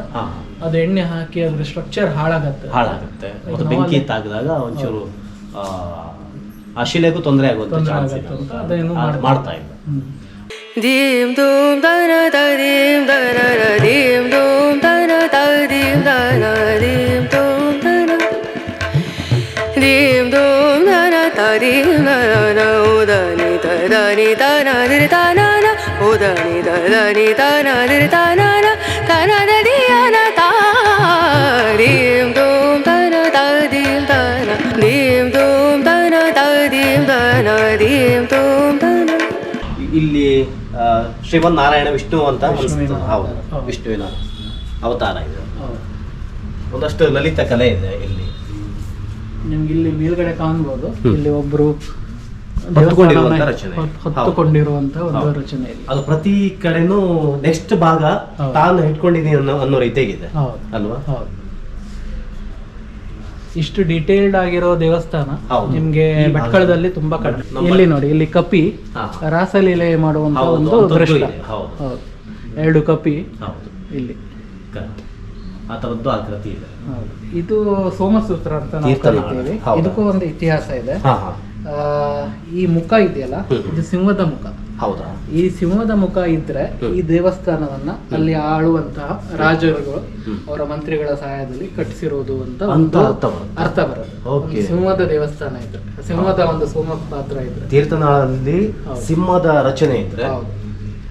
ಅದು ಎಣ್ಣೆ ಹಾಕಿ ಅದ್ರ ಸ್ಟ್ರಕ್ಚರ್ ಹಾಳಾಗತ್ತೆ. ಹಾಳಾಗುತ್ತೆ. ಮತ್ತು ಬೆಂಕಿ ತಾಗಿದಾಗ ಒಂಚೂರು ಆ, ಶಿಲೆಗೂ ತೊಂದರೆ ಚಾನ್ಸ್ ಆಗುತ್ತೆ. ಇದೆ ಅಂತ ಅದೇನು ಅದು ಮಾಡ್ತಾ ಇಲ್ಲ. ಹ್ಮ್. Dim ದನ ದೀಮ್ da dim ಧೂಮ್ ದನ ದೀಮ್ dum dana da dim dana dim dum dana dim dum dana da dim ಉದಣಿ ದನಿ ತನ ದಿರಿ ತನ ತನ ದಿ ಅನ ತೀಮ್ ದೂಮ್ ತನ ತೀಮ್ ತನ ನೀಮ್ ದೂಮ್ ತನ ತೀಮ್ ತನ ದೀಮ್ ದೂಮ್ ತನ ಇಲ್ಲಿ ಶ್ರೀಮನ್ನಾರಾಯಣ ವಿಷ್ಣು ಅಂತ ವಿಷ್ಣುವಿನ ಅವತಾರ ಇದು. ಒಂದಷ್ಟು ಲಲಿತ ಕಲೆ ಇದೆ ಇಲ್ಲಿ. ನಿಮ್ಗೆ ಇಲ್ಲಿ ಮೇಲ್ಗಡೆ ಕಾಣ್ಬೋದು. ಇಲ್ಲಿ ಒಬ್ಬರು ಹೊತ್ತುಕೊಂಡಿರುವಂತ ರಚನೆ. ಹೊತ್- ಒಂದು. ರಚನೆ ಅದು ಪ್ರತಿ ಕಡೆನೂ ನೆಕ್ಸ್ಟ್ ಭಾಗ. ತಾನು ಇಟ್ಕೊಂಡಿದ್ದೀನಿ ಅನ್ನೋ ಅನ್ನೋ ರೀತಿಯಾಗಿದೆ. ಅಲ್ವಾ? ಇಷ್ಟು ಡೀಟೇಲ್ಡ್ ಆಗಿರೋ ದೇವಸ್ಥಾನ. ನಿಮ್ಗೆ ಭಟ್ಕಳದಲ್ಲಿ ತುಂಬಾ ಕಡಿಮೆ. ಇಲ್ಲಿ ನೋಡಿ ಇಲ್ಲಿ ಕಪಿ. ರಾಸಲೀಲೆ ಮಾಡುವಂತ ಒಂದು ದೃಶ್ಯ ಎರಡು ಕಪಿ ಇಲ್ಲಿ. ಆ ತರದ್ದು ಆಕೃತಿ ಇದೆ. ಇದು ಸೋಮಸೂತ್ರ ಅಂತ ನಾವು ಕರಿತೀವಿ. ಇದಕ್ಕೂ ಒಂದು ಇತಿಹಾಸ ಇದೆ. ಈ ಮುಖ ಇದೆಯಲ್ಲ? ಇದು ಸಿಂಹದ ಮುಖ. ಹೌದಾ. ಈ ಸಿಂಹದ ಮುಖ ಇದ್ರೆ ಈ ದೇವಸ್ಥಾನವನ್ನ ಅಲ್ಲಿ ಆಳುವಂತಹ ರಾಜರುಗಳು ಅವರ ಮಂತ್ರಿಗಳ ಸಹಾಯದಲ್ಲಿ ಕಟ್ಟಿಸಿರುವುದು ಅಂತ ಒಂದು ಅರ್ಥ ಬರುತ್ತೆ. ಸಿಂಹದ ದೇವಸ್ಥಾನ ಇದ್ರೆ ಸಿಂಹದ ಒಂದು ಸೋಮ ಪಾತ್ರ ಇದ್ರೆ. ತೀರ್ಥನಾಳದಲ್ಲಿ ಸಿಂಹದ ರಚನೆ ಇದ್ರೆ ಹೌದು.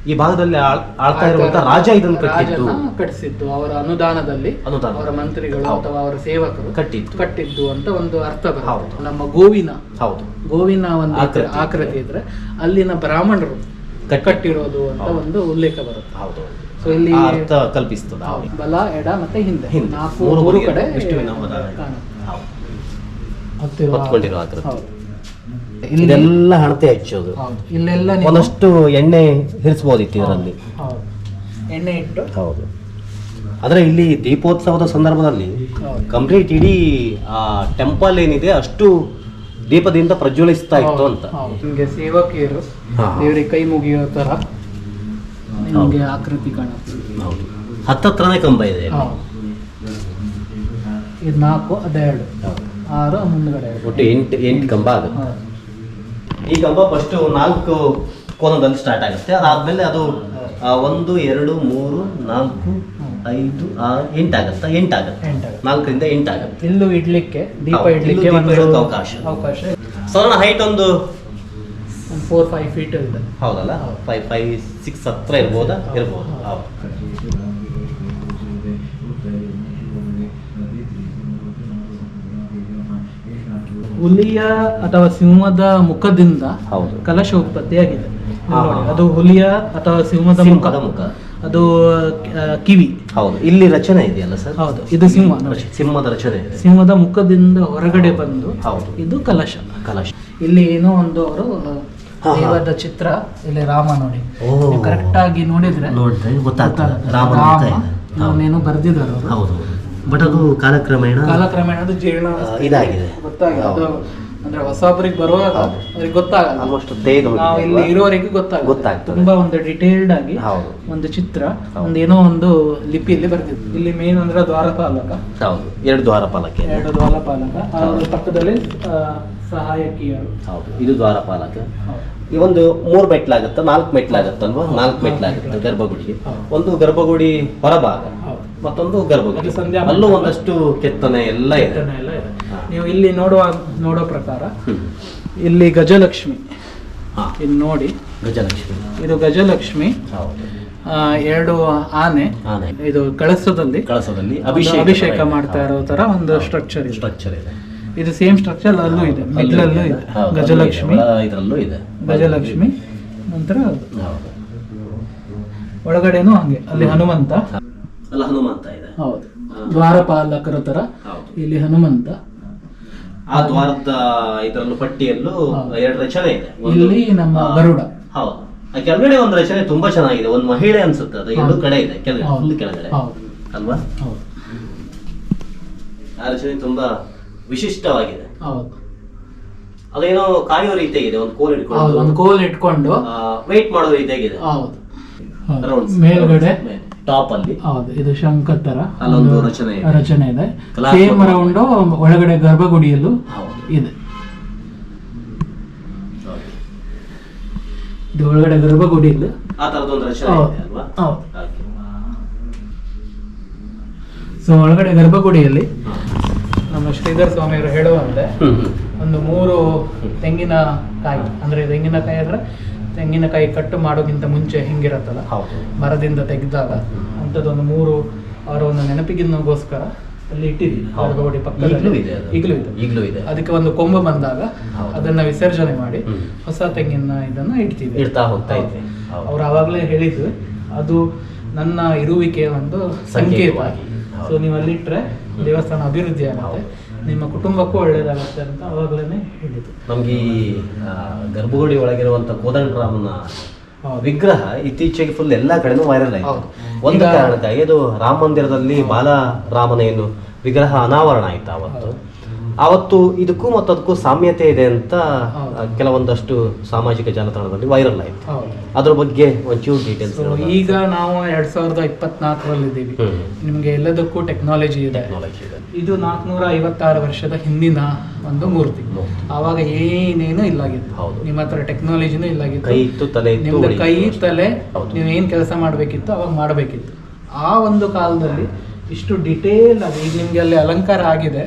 ಈ ಭಾಗದಲ್ಲಿ ಆಳ್- ಆಳ್ತಾ ಇರುವಂತ ರಾಜ ಇದನ್ನು ಕಟ್ಟಿದ್ದು. ಕಟ್ಟಿಸಿದ್ದು. ಅವರ ಅನುದಾನದಲ್ಲಿ ಅನುದಾನ. ಅವರ ಮಂತ್ರಿಗಳು ಅಥವಾ ಅವರ ಸೇವಕರು ಕಟ್ಟಿದ್ದು. ಕಟ್ಟಿದ್ದು ಅಂತ ಒಂದು ಅರ್ಥ ಬರುತ್ತೆ ಹೌದು. ನಮ್ಮ ಗೋವಿನ. ಹೌದು. ಗೋವಿನ ಒಂದು ಆಕೃತಿ. ಇದ್ರೆ ಅಲ್ಲಿನ ಬ್ರಾಹ್ಮಣರು ಕಟ್ಟಿ- ಕಟ್ಟಿರೋದು ಅಂತ ಒಂದು ಉಲ್ಲೇಖ ಬರುತ್ತೆ. ಹೌದು. ಸೊ ಇಲ್ಲಿ ಅರ್ಥ ಕಲ್ಪಿಸ್ತದ ಬಲ ಎಡ ಮತ್ತೆ ಹಿಂದೆ. ಹಿಂದೆ. ನಾಲ್ಕು ಮೂರು ಕಡೆ ವಿಷ್ಣುವಿನ. ಹತ್ತಿರ ಆಕೃತಿ. ಇದೆಲ್ಲ ಹಣತೆ ಹಚ್ಚೋದು. ಇಲ್ಲೆಲ್ಲ ನೀವು- ಒಂದಷ್ಟು ಎಣ್ಣೆ ಹಿರಿಸ್ಬೋದಿತ್ತು ಇದರಲ್ಲಿ ಹೌದು. ಎಣ್ಣೆ ಇಟ್ಟು? ಹೌದು. ಆದರೆ ಇಲ್ಲಿ ದೀಪೋತ್ಸವದ ಸಂದರ್ಭದಲ್ಲಿ ಹೌದು. ಕಂಪ್ಲೀಟ್ ಇಡೀ ಆ ಟೆಂಪಲ್ ಏನಿದೆ ಅಷ್ಟು ದೀಪದಿಂದ ಪ್ರಜ್ವಲಿಸ್ತಾ ಇತ್ತು ಹೌದು, ಅಂತ. ನಿಮಗೆ ನಿಮ್ಗೆ ಸೇವಕಿಯರು ಹಾ. ದೇವರಿಗೆ ಕೈ ಮುಗಿಯೋ ತರ ನಿಮ್ಗೆ ಆಕೃತಿ ಕಾಣುತ್ತೆ. ಹೌದು. ಹತ್ತತ್ರನೇ ಕಂಬ ಇದೆ ಇಲ್ಲಿ. ಹೌದು. ಇದು ನಾಲ್ಕು ಅದೆರಡು ಆರು ಮುಂದ್ಗಡೆ ಎರಡು. ಒಟ್ಟು ಎಂಟು ಎಂಟು ಕಂಬ ಆಗುತ್ತೆ. ಹೌದು. ಈ ಕಂಬ ಫಸ್ಟ್ ನಾಲ್ಕು ಕೋನದಲ್ಲಿ ಸ್ಟಾರ್ಟ್ ಆಗುತ್ತೆ. ಅದಾದ್ಮೇಲೆ ಅದು ಒಂದು ಎರಡು ಮೂರು ನಾಲ್ಕು ಐದು ಆರು ಎಂಟಾಗತ್ತಾ? ಎಂಟಾಗತ್ತೆ. ನಾಲ್ಕರಿಂದ ಎಂಟಾಗತ್ತೆ. ಇಲ್ಲೂ ಇಡ್ಲಿಕ್ಕೆ ದೀಪ ಇಡ್ಲಿಕ್ಕೆ ಅವಕಾಶ. ಅವಕಾಶ ಸಾಧಾರಣ ಹೈಟ್ ಒಂದು ಫೋರ್ ಫೈವ್ ಫೀಟ್ ಇದೆ. ಹೌದಲ್ಲ? ಹೌದು. ಫೈವ್ ಫೈವ್ ಸಿಕ್ಸ್ ಹತ್ರ ಇರ್ಬೋದಾ. ಇರ್ಬೋದು. ಹುಲಿಯ ಅಥವಾ ಸಿಂಹದ ಮುಖದಿಂದ ಹೌದು. ಕಲಶ ಉತ್ಪತ್ತಿಯಾಗಿದೆ. ನೋಡಿ, ಅದು ಹುಲಿಯ ಅಥವಾ ಸಿಂಹದ ಮುಖ. ಸಿಂಹದ ಮುಖ. ಅದು ಆ, ಕಿವಿ. ಹೌದು. ಇಲ್ಲಿ ರಚನೆ ಇದೆಯಲ್ಲ ಸರ್? ಹೌದು. ಇದು ಸಿಂಹ ನೋಡಿ. ಸಿಂಹದ ರಚನೆ ಇದೆ. ಸಿಂಹದ ಮುಖದಿಂದ ಹೊರಗಡೆ ಬಂದು ಹೌದು. ಇದು ಕಲಶ. ಕಲಶ. ಇಲ್ಲಿ ಏನೋ ಒಂದು ಅವರು ಹಾ, ಹಾ. ದೇವದ ಚಿತ್ರ ಇಲ್ಲಿ ರಾಮ ನೋಡಿ. ಓ. ಕರೆಕ್ಟ್ ಆಗಿ ನೋಡಿದ್ರೆ ನೋಡಿದ್ರೆ ಗೊತ್ತಾಗ್ತದೆ. ರಾಮ ರಾಮ ಅಂತ ಇದೆ. ಹೌದು. ಬರ್ದಿದ್ದಾರೆ ಅವರು. ಹೌದು. ಬಟ್ ಅದು ಕಾಲಕ್ರಮೇಣ ಕಾಲಕ್ರಮೇಣ ಅದು ಜೀರ್ಣ ಇದಾಗಿದೆ. ಗೊತ್ತಾಗಿದೆ. ಅದು ಅಂದ್ರೆ ಹೊಸಬ್ರಿಗೆ ಬರುವಾಗ ಅವ್ರಿಗೆ ಗೊತ್ತಾಗಲ್ಲ. ಆಲ್ಮೋಸ್ಟ್ ನಾವು ಇಲ್ಲಿ ಇರೋವರೆಗೂ ಗೊತ್ತಾಗ ಗೊತ್ತಾಗ್ತದೆ. ತುಂಬಾ ಒಂದು ಡಿಟೇಲ್ಡ್ ಆಗಿ ಹೌದು. ಒಂದು ಚಿತ್ರ ಒಂದು ಏನೋ ಒಂದು ಲಿಪಿಯಲ್ಲಿ ಬರ್ತಿತ್ತು ಇಲ್ಲಿ ಮೇನ್ ಅಂದ್ರೆ ದ್ವಾರಪಾಲಕ. ಹೌದು. ಎರಡು ದ್ವಾರಪಾಲಕ ಎರಡು ದ್ವಾರಪಾಲಕ. ಅದರ ಪಕ್ಕದಲ್ಲಿ ಸಹಾಯಕಿಯರು. ಹೌದು. ಇದು ದ್ವಾರಪಾಲಕ. ಈ ಒಂದು ಮೂರು ಮೆಟ್ಲಾಗತ್ತ? ನಾಲ್ಕು ಮೆಟ್ಲಾಗತ್ತಲ್ವಾ? ನಾಲ್ಕು ಮೆಟ್ಲಾಗುತ್ತೆ ಗರ್ಭಗುಡಿ. ಒಂದು ಗರ್ಭಗುಡಿ ಹೊರಭಾಗ. ಮತ್ತೊಂದು ಗರ್ಭಗುಡಿ. ಅಲ್ಲೂ ಒಂದಷ್ಟು ಕೆತ್ತನೆ ಎಲ್ಲ ಇದೆ. ನೀವು ಇಲ್ಲಿ ನೋಡುವ ನೋಡೋ ಪ್ರಕಾರ ಇಲ್ಲಿ ಗಜಲಕ್ಷ್ಮಿ. ಇಲ್ಲಿ ನೋಡಿ. ಗಜಲಕ್ಷ್ಮಿ. ಇದು ಗಜಲಕ್ಷ್ಮಿ. ಹೌದು. ಎರಡು ಆನೆ. ಆನೆ. ಇದು ಕಳಸದಲ್ಲಿ. ಕಳಸದಲ್ಲಿ ಅಭಿಷೇಕ ಅಭಿಷೇಕ ಮಾಡ್ತಾ ಇರೋ ತರ ಒಂದು ಸ್ಟ್ರಕ್ಚರ್ ಇದೆ. ಸ್ಟ್ರಕ್ಚರ್ ಇದೆ. ಇದು ಸೇಮ್ ಸ್ಟ್ರಕ್ಚರ್ ಅಲ್ಲೂ ಇದೆ. ಮಿಡ್ಲಲ್ಲೂ ಇದೆ. ಹೌದು, ಗಜಲಕ್ಷ್ಮಿ. ಒಳ ಇದರಲ್ಲೂ ಇದೆ. ಗಜಲಕ್ಷ್ಮಿ. ನಂತರ ಒಳಗಡೆನು ಹೌದು. ಒಳಗಡೆನೂ ಹಂಗೆ. ಅಲ್ಲಿ ಹನುಮಂತ. ಅಲ್ಲ ಹನುಮಂತ ಇದೆ. ಹೌದು. ದ್ವಾರಪಾಲಕರ ತರ ಹೌದು. ಇಲ್ಲಿ ಹನುಮಂತ. ಆ ದ್ವಾರದ ಇದರಲ್ಲೂ ಪಟ್ಟಿಯಲ್ಲೂ. ಎರಡು ರಚನೆ ಇದೆ. ಒಂದು- ಇಲ್ಲಿ ನಮ್ಮ ಗರುಡ. ಹೌದು. ಆ ಕೆಳಗಡೆ ಒಂದು ರಚನೆ ತುಂಬಾ ಚೆನ್ನಾಗಿದೆ. ಒಂದು ಮಹಿಳೆ ಅನ್ಸುತ್ತೆ ಅದು. ಎರಡು ಕಡೆ ಇದೆ. ಕೆಳಗಡೆ ಹೌದು. ಫುಲ್ ಕೆಳಗಡೆ. ಹೌದು. ಅಲ್ವಾ? ಹೌದು. ಆ ರಚನೆ ತುಂಬಾ ವಿಶಿಷ್ಟವಾಗಿದೆ. ಹೌದು. ಅದೇನೋ ಕಾಯುವ ರೀತಿಯಾಗಿದೆ ಒಂದು ಕೋಲ್ ಹೌದು ಒಂದು ಇಟ್ಕೊಂಡು ಕೋಲ್ ಇಟ್ಕೊಂಡು. ವೇಟ್ ಮಾಡೋ ರೀತಿಯಾಗಿದೆ ಹೌದು. ಹೌದು. Rounds. ಮೇಲ್ಗಡೆ ಟಾಪ್ ಅಲ್ಲಿ. ಹೌದು. ಇದು ಶಂಖ ತರ. ಅಲ್ಲೊಂದು ರಚನೆ ಇದೆ. ರಚನೆ ಇದೆ. ಕಲಾತ್ಮಕ ಸೇಮ್ ರೌಂಡ್ ಒಳಗಡೆ ಗರ್ಭಗುಡಿಯಲ್ಲೂ ಹೌದು. ಇದೆ. ಇದು ಒಳಗಡೆ ಗರ್ಭಗುಡಿಯಲ್ಲೂ ಆ ತರದೊಂದು ರಚನೆ ಹೌದು. ಇದೆ ಅಲ್ವಾ? ಹೌದು. ಹಾಗೆ. ಸೊ ಒಳಗಡೆ ಗರ್ಭಗುಡಿಯಲ್ಲಿ ನಮ್ಮ ಶ್ರೀಧರ್ ಸ್ವಾಮಿಯವರು ಹೇಳುವಂತೆ. ಒಂದು ಮೂರು ತೆಂಗಿನಕಾಯಿ ಅಂದ್ರೆ ತೆಂಗಿನಕಾಯಿ ಅಂದ್ರೆ ತೆಂಗಿನಕಾಯಿ ಕಟ್ಟು ಮಾಡೋಕ್ಕಿಂತ ಮುಂಚೆ ಹೆಂಗಿರತ್ತಲ್ಲ? ಮರದಿಂದ ತೆಗೆದಾಗ ಅಂಥದ್ದೊಂದು ಮೂರು ಅವರ ಒಂದು ನೆನಪಿಗಿನ್ನಗೋಸ್ಕರ ಅಲ್ಲಿ ಇಟ್ಟಿದ್ದೀನಿ. ಪಕ್ಕದಲ್ಲಿ. ಈಗಲೂ ಇದೆ ಈಗಲೂ ಇದೆ. ಅದಕ್ಕೆ ಒಂದು ಕೊಂಬು ಬಂದಾಗ. ಅದನ್ನ ವಿಸರ್ಜನೆ ಮಾಡಿ. ಹೊಸ ತೆಂಗಿನ ಇದನ್ನ ಇಡ್ತೀವಿ ಇಡ್ತಾ ಹೋಗ್ತಾ ಇದ್ವಿ. ಅವ್ರು ಆವಾಗಲೇ ಹೇಳಿದ್ವಿ ಅದು ನನ್ನ ಇರುವಿಕೆ ಒಂದು ಸಂಕೇತ. ಸೊ ನೀವು ಅಲ್ಲಿಟ್ರೆ ದೇವಸ್ಥಾನ ಅಭಿವೃದ್ಧಿ ಆಗುತ್ತೆ. ನಿಮ್ಮ ಕುಟುಂಬಕ್ಕೂ ಒಳ್ಳೇದಾಗುತ್ತೆ ಅಂತ ಅವಾಗಲೇ ಹೇಳಿದ್ದು ನಮ್ಗೆ ಈ ಗರ್ಭಗುಡಿ ಒಳಗಿರುವಂತ ಕೋದಂಡರಾಮನ. ವಿಗ್ರಹ ಇತ್ತೀಚೆಗೆ ಫುಲ್ ಎಲ್ಲಾ ಕಡೆನೂ ವೈರಲ್ ಆಯ್ತು. ಒಂದು ಕಾರಣಕ್ಕಾಗಿ ಅದು ರಾಮ ಮಂದಿರದಲ್ಲಿ ಬಾಲರಾಮನ ಏನು ವಿಗ್ರಹ ಅನಾವರಣ ಆಯ್ತು ಅವತ್ತು. ಅವತ್ತು ಇದಕ್ಕೂ ಮತ್ತು ಅದಕ್ಕೂ ಸಾಮ್ಯತೆ ಇದೆ ಅಂತ ಕೆಲವೊಂದಷ್ಟು ಸಾಮಾಜಿಕ ಜಾಲತಾಣದಲ್ಲಿ ವೈರಲ್ ಆಯಿತು. ಅದರ ಬಗ್ಗೆ ಒಂಚೂರು ಡೀಟೇಲ್ಸ್ ಈಗ ನಾವು ಎರಡ್ ಸಾವಿರದ ಇಪ್ಪತ್ನಾಲ್ಕರಲ್ಲಿ ಇದ್ದೀವಿ ನಿಮಗೆ ಎಲ್ಲದಕ್ಕೂ ಟೆಕ್ನಾಲಜಿ ಇದೆ. ಇದೆ. ನಾಲ್ಕುನೂರ ಐವತ್ತಾರು ವರ್ಷದ ಹಿಂದಿನ ಒಂದು ಮೂರ್ತಿ. ಆವಾಗ ಏನೇನು ಇಲ್ಲಾಗಿತ್ತು. ನಿಮ್ಮ ಹತ್ರ ಟೆಕ್ನಾಲಜಿನೂ ಇಲ್ಲಾಗಿತ್ತು. ಕೈ ಇತ್ತು ತಲೆ ಇತ್ತು ನಿಮ್ದು ಕೈ. ತಲೆ ನೀವು ಏನ್ ಕೆಲಸ ಮಾಡಬೇಕಿತ್ತು ಅವಾಗ ಮಾಡಬೇಕಿತ್ತು. ಆ ಒಂದು ಕಾಲದಲ್ಲಿ ಇಷ್ಟು ಡಿಟೇಲ್ ಆಗಿ ಈಗ ನಿಮ್ಗೆ ಅಲ್ಲಿ ಅಲಂಕಾರ ಆಗಿದೆ.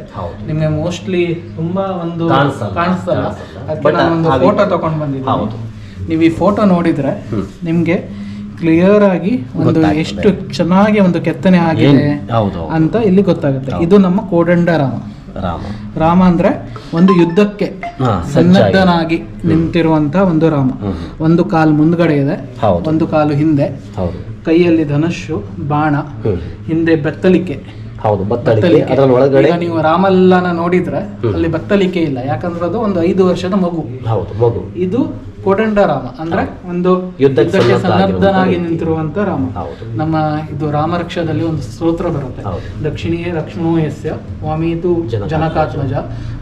ನಿಮ್ಗೆ ಮೋಸ್ಟ್ಲಿ ತುಂಬಾ ಒಂದು ಕಾಣಿಸ್ತಾ ಕಾಣಿಸ್ತಲ್ಲ ಅದಕ್ಕೆ But ಒಂದು ಫೋಟೋ ತಗೊಂಡು ಬಂದಿದ್ದೀನಿ. ನೀವು ಈ ಫೋಟೋ ನೋಡಿದ್ರೆ. ನಿಮ್ಗೆ ಕ್ಲಿಯರ್ ಆಗಿ ಒಂದು ಎಷ್ಟು ಚೆನ್ನಾಗಿ ಒಂದು ಕೆತ್ತನೆ ಆಗಿದೆ. ಅಂತ ಇಲ್ಲಿ ಗೊತ್ತಾಗುತ್ತೆ. ಇದು ನಮ್ಮ ಕೋದಂಡ ರಾಮ. ರಾಮ ಅಂದ್ರೆ ಒಂದು ಯುದ್ಧಕ್ಕೆ ಸನ್ನದ್ಧನಾಗಿ ನಿಂತಿರುವಂತ ಒಂದು ರಾಮ. ಒಂದು ಕಾಲು ಮುಂದ್ಗಡೆ ಇದೆ ಒಂದು ಕಾಲು ಹಿಂದೆ. ಕೈಯಲ್ಲಿ ಧನುಷು ಬಾಣ ಹಿಂದೆ ಬೆತ್ತಲಿಕೆ. ಹೌದು ಬತ್ತಳಿಕೆ ಬತ್ತಲಿಕೆ. ಅದರ ಒಳಗಡೆ ನೀವು ರಾಮಲ್ಲನ ನೋಡಿದ್ರೆ ಅಲ್ಲಿ ಬತ್ತಲಿಕೆ ಇಲ್ಲ. ಯಾಕಂದ್ರೆ ಅದು ಒಂದು ಐದು ವರ್ಷದ ಮಗು. ಹೌದು ಮಗು. ಇದು ಕೋದಂಡ ರಾಮ. ಅಂದ್ರೆ ಒಂದು ಯುದ್ಧಕ್ಕೆ ಸನ್ನದ್ಧನಾಗಿ ನಿಂತಿರುವಂತ ರಾಮ. ನಮ್ಮ ಇದು ರಾಮರಕ್ಷದಲ್ಲಿ ಒಂದು ಸ್ತೋತ್ರ ಬರುತ್ತೆ. ದಕ್ಷಿಣೀಯ ಲಕ್ಷ್ಮಣೋ ಯಸ್ಯ ವಾಮೀತು ಜನಕಾತ್ಮಜ.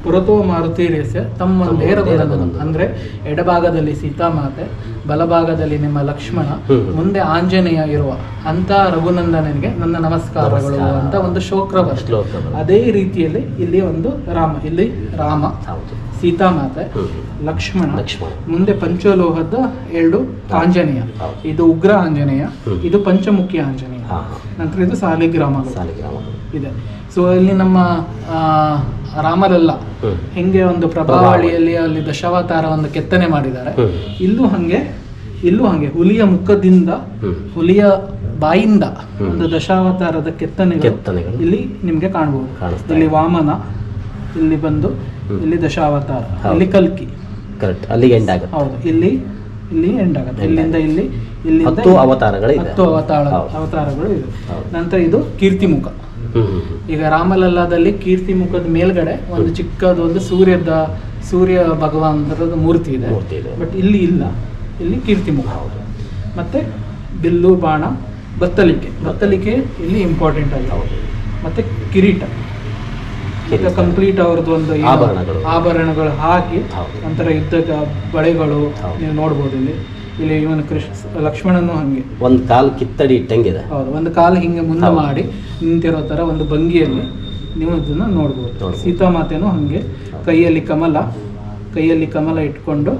ಪುರತೋ ಮಾರುತಿರ್ಯಸ್ಯ ತಮ್ಮ ನೇರವರನ್ನು. ಅಂದ್ರೆ ಎಡಭಾಗದಲ್ಲಿ ಸೀತಾಮಾತೆ ಬಲಭಾಗದಲ್ಲಿ ನಿಮ್ಮ ಲಕ್ಷ್ಮಣ ಮುಂದೆ ಆಂಜನೇಯ ಇರುವ ಅಂತ ರಘುನಂದನಿಗೆ ನನ್ನ ನಮಸ್ಕಾರಗಳು ಅಂತ ಒಂದು ಶೋಕ್ರ. ಅದೇ ರೀತಿಯಲ್ಲಿ ಇಲ್ಲಿ ಒಂದು ರಾಮ. ಇಲ್ಲಿ ರಾಮ. ಸೀತಾಮಾತೆ. ಲಕ್ಷ್ಮಣ ಲಕ್ಷ್ಮಣ. ಮುಂದೆ ಪಂಚಲೋಹದ ಎರಡು ಆಂಜನೇಯ. ಇದು ಉಗ್ರ ಆಂಜನೇಯ ಇದು ಪಂಚಮುಖಿ ಆಂಜನೇಯ. ನಂತರ ಇದು ಸಾಲಿಗ್ರಾಮಗಳು. ಇದೆ. ಸೊ ಇಲ್ಲಿ ನಮ್ಮ ರಾಮರೆಲ್ಲ. ಹೆಂಗೆ ಒಂದು ಪ್ರಭಾವಳಿಯಲ್ಲಿ ಅಲ್ಲಿ ದಶಾವತಾರ ಒಂದು ಕೆತ್ತನೆ ಮಾಡಿದ್ದಾರೆ. ಇಲ್ಲೂ ಹಂಗೆ ಇಲ್ಲೂ ಹಂಗೆ ಹುಲಿಯ ಮುಖದಿಂದ ಹುಲಿಯ ಬಾಯಿಂದ ಒಂದು ದಶಾವತಾರದ ಕೆತ್ತನೆ ಕೆತ್ತನೆಗಳು. ಇಲ್ಲಿ ನಿಮ್ಗೆ ಕಾಣಬಹುದು. ಇಲ್ಲಿ ವಾಮನ ಇಲ್ಲಿ ಬಂದು. ಇಲ್ಲಿ ದಶಾವತಾರ. ಇಲ್ಲಿ ಕಲ್ಕಿ. ಕರೆಕ್ಟ್ ಅಲ್ಲಿ ಎಂಡ್ ಆಗುತ್ತೆ. ಹೌದು. ಇಲ್ಲಿ ಇಲ್ಲಿ ಎಂಡ್ ಆಗುತ್ತೆ. ಇಲ್ಲಿಂದ ಇಲ್ಲಿ ಇಲ್ಲಿ ಹತ್ತು ಅವತಾರಗಳು. ಹತ್ತು ಅವತಾರ. ಅವತಾರಗಳು ಇದೆ ನಂತರ ಇದು ಕೀರ್ತಿಮುಖ. ಈಗ ರಾಮಲಲ್ಲಾದಲ್ಲಿ ಕೀರ್ತಿಮುಖದ ಮೇಲ್ಗಡೆ ಒಂದು ಚಿಕ್ಕದೊಂದು ಸೂರ್ಯದ ಸೂರ್ಯ ಭಗವಂತರದ ಮೂರ್ತಿ ಇದೆ. ಮೂರ್ತಿ ಇದೆ. ಬಟ್ ಇಲ್ಲಿ ಇಲ್ಲ. ಇಲ್ಲಿ ಕೀರ್ತಿಮುಖ. ಹೌದು. ಮತ್ತೆ ಬಿಲ್ಲು ಬಾಣ ಬತ್ತಲಿಕೆ. ಬತ್ತಲಿಕೆ ಇಲ್ಲಿ ಇಂಪಾರ್ಟೆಂಟ್ ಹೌದು. ಮತ್ತೆ ಕಿರೀಟ. ಈಗ ಕಂಪ್ಲೀಟ್ ಅವ್ರದ್ದು ಒಂದು ಆಭರಣಗಳು. ಆಭರಣಗಳು ಹಾಕಿ ನಂತರ ಯುದ್ಧ ಬಳೆಗಳು ನೀವು ನೋಡ್ಬೋದು ಇಲ್ಲಿ. ಇಲ್ಲಿ ಇವನು ಕೃಷ್ಣ ಲಕ್ಷ್ಮಣನು ಹಂಗೆ. ಒಂದು ಕಾಲು ಕಿತ್ತಡಿ ಇಟ್ಟಂಗಿದೆ. ಹೌದು ಒಂದು ಕಾಲು ಹಿಂಗೆ ಮುಂದೆ ಮಾಡಿ ನಿಂತಿರೋ ತರ ಒಂದು ಭಂಗಿಯಲ್ಲಿ ನೀವು ಇದನ್ನ ನೋಡ್ಬೋದು. ಸೀತಾ ಸೀತಾಮಾತೆನೂ ಹಂಗೆ. ಕೈಯಲ್ಲಿ ಕಮಲ ಕೈಯಲ್ಲಿ ಕಮಲ ಇಟ್ಕೊಂಡು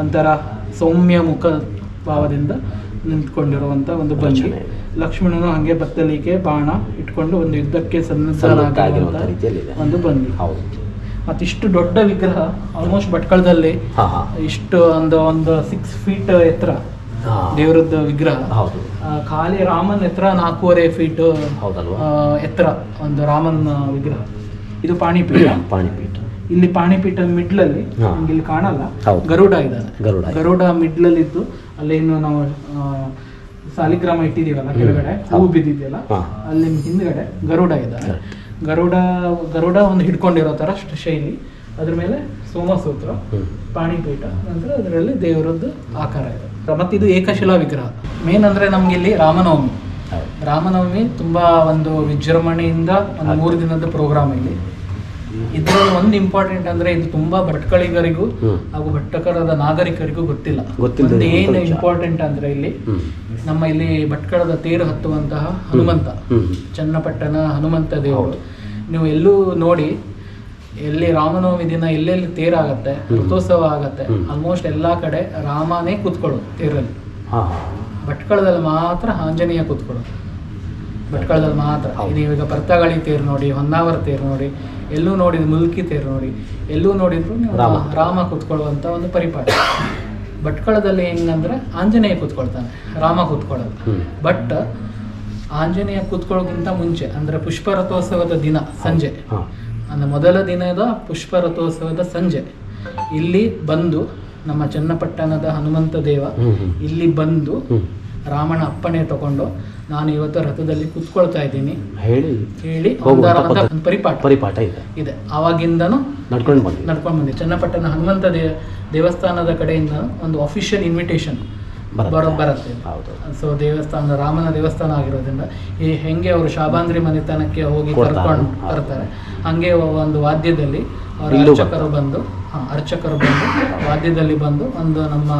ಒಂಥರ ಸೌಮ್ಯ ಮುಖ ಭಾವದಿಂದ ನಿಂತ್ಕೊಂಡಿರುವಂತ ಒಂದು ಭಂಗಿ. ಲಕ್ಷ್ಮಣನು ಹಂಗೆ ಬತ್ತಲಿಕೆ ಬಾಣ ಇಟ್ಕೊಂಡು ಒಂದು ಯುದ್ಧಕ್ಕೆ ರೀತಿಯಲ್ಲಿದೆ. ಒಂದು ಬಂದಿ ಹೌದು. ಮತ್ತಿಷ್ಟು ದೊಡ್ಡ ವಿಗ್ರಹ ಆಲ್ಮೋಸ್ಟ್ ಭಟ್ಕಳದಲ್ಲಿ ಇಷ್ಟು ಒಂದು ಒಂದು ಸಿಕ್ಸ್ ಫೀಟ್ ಎತ್ತರ ದೇವರದ್ದು ವಿಗ್ರಹ. ಹೌದು. ಖಾಲಿ ರಾಮನ್ ಎತ್ತರ ನಾಲ್ಕೂವರೆ ಫೀಟ್ ಹೌದಲ್ವಾ? ಎತ್ತರ ಒಂದು ರಾಮನ್ ವಿಗ್ರಹ. ಇದು ಪಾಣಿಪೀಠ. ಪಾಣಿಪೀಠ. ಇಲ್ಲಿ ಪಾಣಿಪೀಠ ಮಿಡ್ಲಲ್ಲಿ ಅಲ್ಲಿ ಇಲ್ಲಿ ಕಾಣಲ್ಲ. ಗರುಡ ಇದ್ದಾನೆ. ಗರುಡ. ಗರುಡ ಮಿಡ್ಲಲ್ಲಿ ಇದ್ದು ಇನ್ನು ನಾವು ಸಾಲಿಗ್ರಾಮ ಇಟ್ಟಿದೀವಲ್ಲ ಕೆಳಗಡೆ ಹೂ. ಬಿದ್ದಿದೆಯಲ್ಲ. ಅಲ್ಲಿ ಹಿಂದ್ಗಡೆ ಗರುಡ ಇದೆ ಗರುಡ ಗರುಡ ಒಂದು ಹಿಡ್ಕೊಂಡಿರೋ ತರ ಶೈಲಿ. ಅದ್ರ ಮೇಲೆ ಸೋಮಸೂತ್ರ ಪಾಣಿಪೀಠ ನಂತರ ಅದರಲ್ಲಿ ದೇವರದ್ದು ಆಕಾರ ಇದೆ. ಮತ್ತೆ ಇದು ಏಕಶಿಲಾ ವಿಗ್ರಹ. ಮೇನ್ ಅಂದ್ರೆ ನಮ್ಗೆ ಇಲ್ಲಿ ರಾಮನವಮಿ ರಾಮನವಮಿ ತುಂಬಾ ಒಂದು ವಿಜೃಂಭಣೆಯಿಂದ ಒಂದು ಮೂರು ದಿನದ ಪ್ರೋಗ್ರಾಮ್ ಇಲ್ಲಿ. ಇದರಲ್ಲಿ ಒಂದು ಇಂಪಾರ್ಟೆಂಟ್ ಅಂದ್ರೆ ಇದು ತುಂಬಾ ಭಟ್ಕಳಿಗರಿಗೂ. ಹಾಗೂ ಭಟ್ಟಕರದ ನಾಗರಿಕರಿಗೂ ಗೊತ್ತಿಲ್ಲ. ಗೊತ್ತಿಲ್ಲದೆ ಒಂದು ಏನು ಇಂಪಾರ್ಟೆಂಟ್ ಅಂದ್ರೆ ಇಲ್ಲಿ ನಮ್ಮ ಇಲ್ಲಿ ಭಟ್ಕಳದ ತೇರು ಹತ್ತುವಂತಹ ಹನುಮಂತ. ಚನ್ನಪಟ್ಟಣ ಹನುಮಂತ ದೇವರು. ನೀವು ಎಲ್ಲೂ ನೋಡಿ ಎಲ್ಲಿ ರಾಮನವಮಿ ದಿನ ಎಲ್ಲೆಲ್ಲಿ ತೇರಾಗತ್ತೆ. ರಥೋತ್ಸವ ಆಗತ್ತೆ ಆಲ್ಮೋಸ್ಟ್ ಎಲ್ಲಾ ಕಡೆ ರಾಮನೇ ಕೂತ್ಕೊಳ್ಳೋದು ತೇರಲ್ಲಿ. ಭಟ್ಕಳದಲ್ಲಿ ಮಾತ್ರ ಆಂಜನೇಯ ಕೂತ್ಕೊಳ್ಳೋದು. ಭಟ್ಕಳದಲ್ಲಿ ಮಾತ್ರ. ನೀವೀಗ ಭರ್ತಗಳಿ ತೇರು ನೋಡಿ ಹೊನ್ನಾವರ ತೇರು ನೋಡಿ ಎಲ್ಲೂ ನೋಡಿದ ಮುಲ್ಕಿ ತೇರು ನೋಡಿ ಎಲ್ಲೂ ನೋಡಿದ್ರು ನೀವು ರಾಮ. ರಾಮ ಕೂತ್ಕೊಳ್ಳುವಂತ ಒಂದು ಪರಿಪಾಠ. ಭಟ್ಕಳದಲ್ಲಿ ಹೆಂಗಂದ್ರೆ ಆಂಜನೇಯ ಕೂತ್ಕೊಳ್ತಾನೆ ರಾಮ ಕೂತ್ಕೊಳ್ಳೋದು. ಬಟ್ ಆಂಜನೇಯ ಕೂತ್ಕೊಳ್ಳೋಕ್ಕಿಂತ ಮುಂಚೆ ಅಂದ್ರೆ ಪುಷ್ಪ ರಥೋತ್ಸವದ ದಿನ ಸಂಜೆ. ಅಂದರೆ ಮೊದಲ ದಿನದ ಪುಷ್ಪ ರಥೋತ್ಸವದ ಸಂಜೆ. ಇಲ್ಲಿ ಬಂದು ನಮ್ಮ ಚನ್ನಪಟ್ಟಣದ ಹನುಮಂತ ದೇವ ಇಲ್ಲಿ ಬಂದು ರಾಮನ ಅಪ್ಪಣೆ ತಗೊಂಡು ನಾನು ಇವತ್ತು ರಥದಲ್ಲಿ ಕುತ್ಕೊಳ್ತಾ ಇದ್ದೀನಿ. ಹೇಳಿ. ಹೇಳಿ ಪರಿಪಾಠ. ಪರಿಪಾಠ ಇದೆ. ಇದೆ. ಆವಾಗಿಂದನೂ ನಡ್ಕೊಂಡು ಬಂದ್ವಿ ನಡ್ಕೊಂಡು ಬಂದೆ ಚನ್ನಪಟ್ಟಣ ಹನುಮಂತ ದೇವಸ್ಥಾನದ ಕಡೆಯಿಂದ ಒಂದು ಅಫಿಷಿಯಲ್ ಇನ್ವಿಟೇಷನ್ ಬರುತ್ತೆ. ಬರೋ ಬರುತ್ತೆ. ಹೌದು. ಸೊ ದೇವಸ್ಥಾನ ರಾಮನ ದೇವಸ್ಥಾನ ಆಗಿರೋದ್ರಿಂದ ಈ ಹೆಂಗೆ ಅವರು ಶಾಬಾಂದ್ರಿ ಮನೆತನಕ್ಕೆ ಹೋಗಿ. ಕರ್ಕೊಂಡು. ಬರ್ತಾರೆ. ಹಂಗೆ ಒಂದು ವಾದ್ಯದಲ್ಲಿ ಅವರ ಅರ್ಚಕರು ಬಂದು ಅರ್ಚಕರು ಬಂದು ವಾದ್ಯದಲ್ಲಿ ಬಂದು ಒಂದು ನಮ್ಮ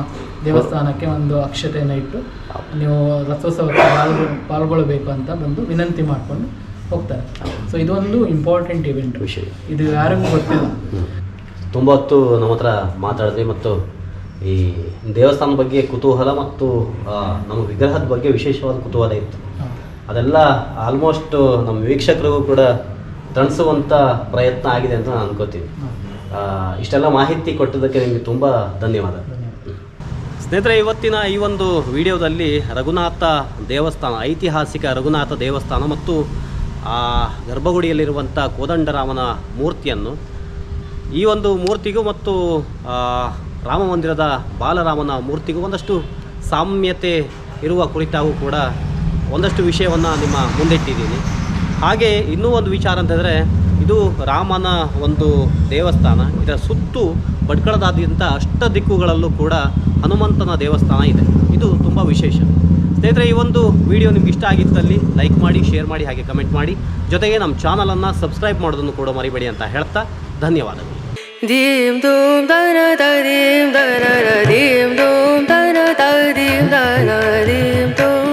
ದೇವಸ್ಥಾನಕ್ಕೆ ಒಂದು ಅಕ್ಷತೆಯನ್ನು ಇಟ್ಟು ನೀವು ರಥೋತ್ಸವಕ್ಕೆ ಪಾಲ್ಗೊ ಪಾಲ್ಗೊಳ್ಬೇಕು ಅಂತ ಬಂದು ವಿನಂತಿ ಮಾಡಿಕೊಂಡು ಹೋಗ್ತಾರೆ. ಸೊ ಇದೊಂದು ಇಂಪಾರ್ಟೆಂಟ್ ಇವೆಂಟ್ ವಿಷಯ. ಇದು ಯಾರಿಗೂ ಗೊತ್ತಿಲ್ಲ. ತುಂಬ ಹೊತ್ತು ನಮ್ಮ ಹತ್ರ ಮಾತಾಡಿದ್ವಿ ಮತ್ತು ಈ ದೇವಸ್ಥಾನದ ಬಗ್ಗೆ ಕುತೂಹಲ ಮತ್ತು ನಮ್ಮ ವಿಗ್ರಹದ ಬಗ್ಗೆ ವಿಶೇಷವಾದ ಕುತೂಹಲ ಇತ್ತು ಅದೆಲ್ಲ ಆಲ್ಮೋಸ್ಟ್ ನಮ್ಮ ವೀಕ್ಷಕರಿಗೂ ಕೂಡ ತಣಿಸುವಂಥ ಪ್ರಯತ್ನ ಆಗಿದೆ ಅಂತ ನಾನು ಅನ್ಕೋತೀನಿ ಇಷ್ಟೆಲ್ಲ ಮಾಹಿತಿ ಕೊಟ್ಟಿದ್ದಕ್ಕೆ ನಿಮಗೆ ತುಂಬ ಧನ್ಯವಾದ. ಸ್ನೇಹಿತರೆ, ಇವತ್ತಿನ ಈ ಒಂದು ವಿಡಿಯೋದಲ್ಲಿ ರಘುನಾಥ ದೇವಸ್ಥಾನ, ಐತಿಹಾಸಿಕ ರಘುನಾಥ ದೇವಸ್ಥಾನ ಮತ್ತು, ಆ ಗರ್ಭಗುಡಿಯಲ್ಲಿರುವಂಥ ಕೋದಂಡರಾಮನ ಮೂರ್ತಿಯನ್ನು, ಈ ಒಂದು ಮೂರ್ತಿಗೂ ಮತ್ತು ರಾಮ ಮಂದಿರದ ಬಾಲರಾಮನ ಮೂರ್ತಿಗೂ ಒಂದಷ್ಟು ಸಾಮ್ಯತೆ ಇರುವ ಕುರಿತಾಗೂ ಕೂಡ ಒಂದಷ್ಟು ವಿಷಯವನ್ನು ನಿಮ್ಮ ಮುಂದಿಟ್ಟಿದ್ದೀನಿ. ಹಾಗೆ ಇನ್ನೂ ಒಂದು ವಿಚಾರ ಅಂತಂದರೆ, ಇದು ರಾಮನ ಒಂದು ದೇವಸ್ಥಾನ, ಇದರ ಸುತ್ತು ಬಡ್ಕಳದಾದ್ಯಂತ ಅಷ್ಟ ದಿಕ್ಕುಗಳಲ್ಲೂ ಕೂಡ ಹನುಮಂತನ ದೇವಸ್ಥಾನ ಇದೆ. ಇದು ತುಂಬ ವಿಶೇಷ. ಸ್ನೇಹಿತರೆ, ಈ ಒಂದು ವಿಡಿಯೋ ನಿಮ್ಗೆ ಇಷ್ಟ ಆಗಿದ್ದಲ್ಲಿ ಲೈಕ್ ಮಾಡಿ, ಶೇರ್ ಮಾಡಿ, ಹಾಗೆ ಕಮೆಂಟ್ ಮಾಡಿ. ಜೊತೆಗೆ ನಮ್ಮ ಚಾನಲನ್ನು ಸಬ್ಸ್ಕ್ರೈಬ್ ಮಾಡೋದನ್ನು ಕೂಡ ಮರಿಬೇಡಿ ಅಂತ ಹೇಳ್ತಾ ಧನ್ಯವಾದಗಳು. Dim dum da da da dim da da da dim dum da da da dim da da dim dum.